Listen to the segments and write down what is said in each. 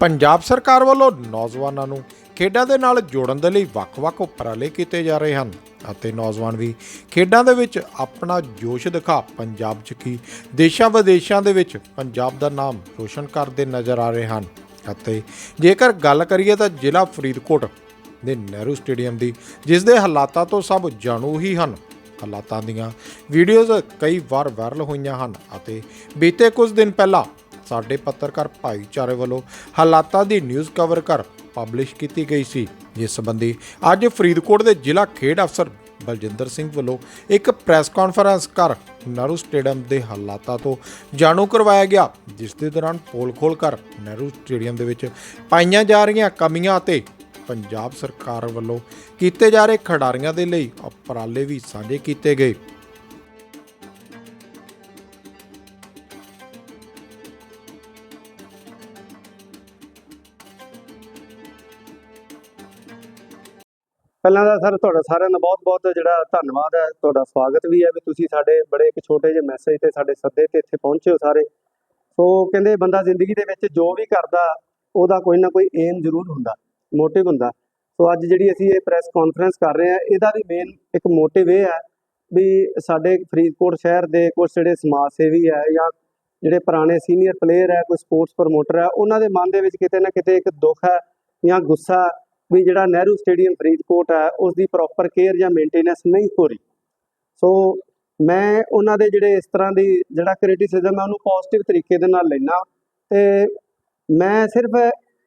ਪੰਜਾਬ ਸਰਕਾਰ ਵੱਲੋਂ ਨੌਜਵਾਨਾਂ ਨੂੰ ਖੇਡਾਂ ਦੇ ਨਾਲ ਜੋੜਨ ਦੇ ਲਈ ਵੱਖ-ਵੱਖ ਉਪਰਾਲੇ ਕੀਤੇ ਜਾ ਰਹੇ ਹਨ ਅਤੇ ਨੌਜਵਾਨ ਵੀ ਖੇਡਾਂ ਦੇ ਵਿੱਚ ਆਪਣਾ ਜੋਸ਼ ਦਿਖਾ ਪੰਜਾਬ 'ਚ ਕੀ ਦੇਸ਼ਾਂ ਵਿਦੇਸ਼ਾਂ ਦੇ ਵਿੱਚ ਪੰਜਾਬ ਦਾ ਨਾਮ ਰੋਸ਼ਨ ਕਰਦੇ ਨਜ਼ਰ ਆ ਰਹੇ ਹਨ। ਅਤੇ ਜੇਕਰ ਗੱਲ ਕਰੀਏ ਤਾਂ ਜ਼ਿਲ੍ਹਾ ਫਰੀਦਕੋਟ ਦੇ ਨਹਿਰੂ ਸਟੇਡੀਅਮ ਦੀ, ਜਿਸ ਦੇ ਹਾਲਾਤਾਂ ਤੋਂ ਸਭ ਜਾਣੂ ਹੀ ਹਨ। ਹਾਲਾਤਾਂ ਦੀਆਂ ਵੀਡੀਓਜ਼ ਕਈ ਵਾਰ ਵਾਇਰਲ ਹੋਈਆਂ ਹਨ ਅਤੇ ਬੀਤੇ ਕੁਝ ਦਿਨ ਪਹਿਲਾਂ ਸਾਡੇ ਪੱਤਰਕਾਰ ਭਾਈਚਾਰੇ ਵੱਲੋਂ ਹਾਲਾਤਾਂ ਦੀ ਨਿਊਜ਼ ਕਵਰ ਕਰ ਪਬਲਿਸ਼ ਕੀਤੀ ਗਈ ਸੀ। ਜਿਸ ਸੰਬੰਧੀ ਅੱਜ ਫਰੀਦਕੋਟ ਦੇ ਜ਼ਿਲ੍ਹਾ ਖੇਡ ਅਫਸਰ ਬਲਜਿੰਦਰ ਸਿੰਘ ਵੱਲੋਂ ਇੱਕ ਪ੍ਰੈਸ ਕਾਨਫਰੰਸ ਕਰ ਨਹਿਰੂ ਸਟੇਡੀਅਮ ਦੇ ਹਾਲਾਤਾਂ ਤੋਂ ਜਾਣੂ ਕਰਵਾਇਆ ਗਿਆ, ਜਿਸ ਦੇ ਦੌਰਾਨ ਪੋਲ ਖੋਲ ਕਰ ਨਹਿਰੂ ਸਟੇਡੀਅਮ ਦੇ ਵਿੱਚ ਪਾਈਆਂ ਜਾ ਰਹੀਆਂ ਕਮੀਆਂ ਅਤੇ ਪੰਜਾਬ ਸਰਕਾਰ ਵੱਲੋਂ ਕੀਤੇ ਜਾ ਰਹੇ ਖਿਡਾਰੀਆਂ ਦੇ ਲਈ ਉਪਰਾਲੇ ਵੀ ਸਾਂਝੇ ਕੀਤੇ ਗਏ। ਪਹਿਲਾਂ ਤਾਂ ਸਰ ਤੁਹਾਡਾ ਸਾਰਿਆਂ ਦਾ ਬਹੁਤ-ਬਹੁਤ ਜਿਹੜਾ ਧੰਨਵਾਦ ਹੈ, ਤੁਹਾਡਾ ਸਵਾਗਤ ਵੀ ਹੈ ਵੀ ਤੁਸੀਂ ਸਾਡੇ ਬੜੇ ਇੱਕ ਛੋਟੇ ਜਿਹੇ ਮੈਸੇਜ ਤੇ ਸਾਡੇ ਸੱਦੇ ਤੇ ਇੱਥੇ ਪਹੁੰਚੇ ਹੋ ਸਾਰੇ। ਸੋ ਕਹਿੰਦੇ ਬੰਦਾ ਜ਼ਿੰਦਗੀ ਦੇ ਵਿੱਚ ਜੋ ਵੀ ਕਰਦਾ, ਉਹਦਾ ਕੋਈ ਨਾ ਕੋਈ ਏਮ ਜ਼ਰੂਰ ਹੁੰਦਾ ਮੋਟਿਵ ਹੁੰਦਾ। ਸੋ ਅੱਜ ਜਿਹੜੀ ਅਸੀਂ ਇਹ ਪ੍ਰੈਸ ਕਾਨਫਰੰਸ ਕਰ ਰਹੇ ਹਾਂ, ਇਹਦਾ ਵੀ ਮੇਨ ਇੱਕ ਮੋਟਿਵ ਇਹ ਹੈ ਵੀ ਸਾਡੇ ਫਰੀਦਕੋਟ ਸ਼ਹਿਰ ਦੇ ਕੁਝ ਜਿਹੜੇ ਸਮਾਜ ਸੇਵੀ ਹੈ ਜਾਂ ਜਿਹੜੇ ਪੁਰਾਣੇ ਸੀਨੀਅਰ ਪਲੇਅਰ ਹੈ, ਕੋਈ ਸਪੋਰਟਸ ਪ੍ਰਮੋਟਰ ਹੈ, ਉਹਨਾਂ ਦੇ ਮਨ ਦੇ ਵਿੱਚ ਕਿਤੇ ਨਾ ਕਿਤੇ ਇੱਕ ਦੁੱਖ ਹੈ ਜਾਂ ਗੁੱਸਾ ਵੀ ਜਿਹੜਾ ਨਹਿਰੂ ਸਟੇਡੀਅਮ ਫਰੀਦਕੋਟ ਹੈ ਉਸ ਦੀ ਪ੍ਰੋਪਰ ਕੇਅਰ ਜਾਂ ਮੇਨਟੇਨੈਂਸ ਨਹੀਂ ਹੋ ਰਹੀ। ਸੋ ਮੈਂ ਉਹਨਾਂ ਦੇ ਜਿਹੜੇ ਇਸ ਤਰ੍ਹਾਂ ਦੀ ਜਿਹੜਾ ਕ੍ਰਿਟਿਸਿਜ਼ਮ ਹੈ, ਉਹਨੂੰ ਪੋਜ਼ਿਟਿਵ ਤਰੀਕੇ ਦੇ ਨਾਲ ਲੈਣਾ ਤੇ ਮੈਂ ਸਿਰਫ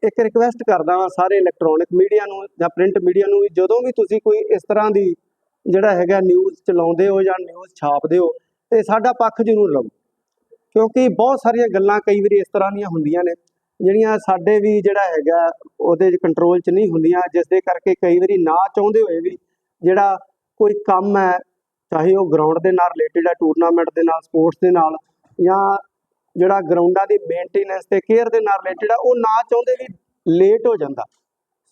ਇੱਕ ਰਿਕਵੈਸਟ ਕਰਦਾ ਹਾਂ ਸਾਰੇ ਇਲੈਕਟ੍ਰੋਨਿਕ ਮੀਡੀਆ ਨੂੰ ਜਾਂ ਪ੍ਰਿੰਟ ਮੀਡੀਆ ਨੂੰ ਵੀ, ਜਦੋਂ ਵੀ ਤੁਸੀਂ ਕੋਈ ਇਸ ਤਰ੍ਹਾਂ ਦੀ ਜਿਹੜਾ ਹੈਗਾ ਨਿਊਜ਼ ਚਲਾਉਂਦੇ ਹੋ ਜਾਂ ਨਿਊਜ਼ ਛਾਪਦੇ ਹੋ, ਤੇ ਸਾਡਾ ਪੱਖ ਜ਼ਰੂਰ ਲਓ ਕਿਉਂਕਿ ਬਹੁਤ ਸਾਰੀਆਂ ਗੱਲਾਂ ਕਈ ਵਾਰੀ ਇਸ ਤਰ੍ਹਾਂ ਦੀਆਂ ਹੁੰਦੀਆਂ ਨੇ। ਜਿਹੜੀਆਂ ਸਾਡੇ ਵੀ ਜਿਹੜਾ ਹੈਗਾ, ਉਹਦੇ 'ਚ ਕੰਟਰੋਲ 'ਚ ਨਹੀਂ ਹੁੰਦੀਆਂ ਜਿਸ ਦੇ ਕਰਕੇ ਕਈ ਵਾਰੀ ਨਾ ਚਾਹੁੰਦੇ ਹੋਏ ਵੀ ਜਿਹੜਾ ਕੋਈ ਕੰਮ ਹੈ, ਚਾਹੇ ਉਹ ਗਰਾਊਂਡ ਦੇ ਨਾਲ ਰਿਲੇਟਡ ਹੈ ਟੂਰਨਾਮੈਂਟ ਦੇ ਨਾਲ ਸਪੋਰਟਸ ਦੇ ਨਾਲ, ਜਾਂ ਜਿਹੜਾ ਗਰਾਊਂਡਾਂ ਦੀ ਮੇਨਟੇਨੈਂਸ ਤੇ ਕੇਅਰ ਦੇ ਨਾਲ ਰਿਲੇਟਡ ਆ, ਉਹ ਨਾ ਚਾਹੁੰਦੇ ਵੀ ਲੇਟ ਹੋ ਜਾਂਦਾ।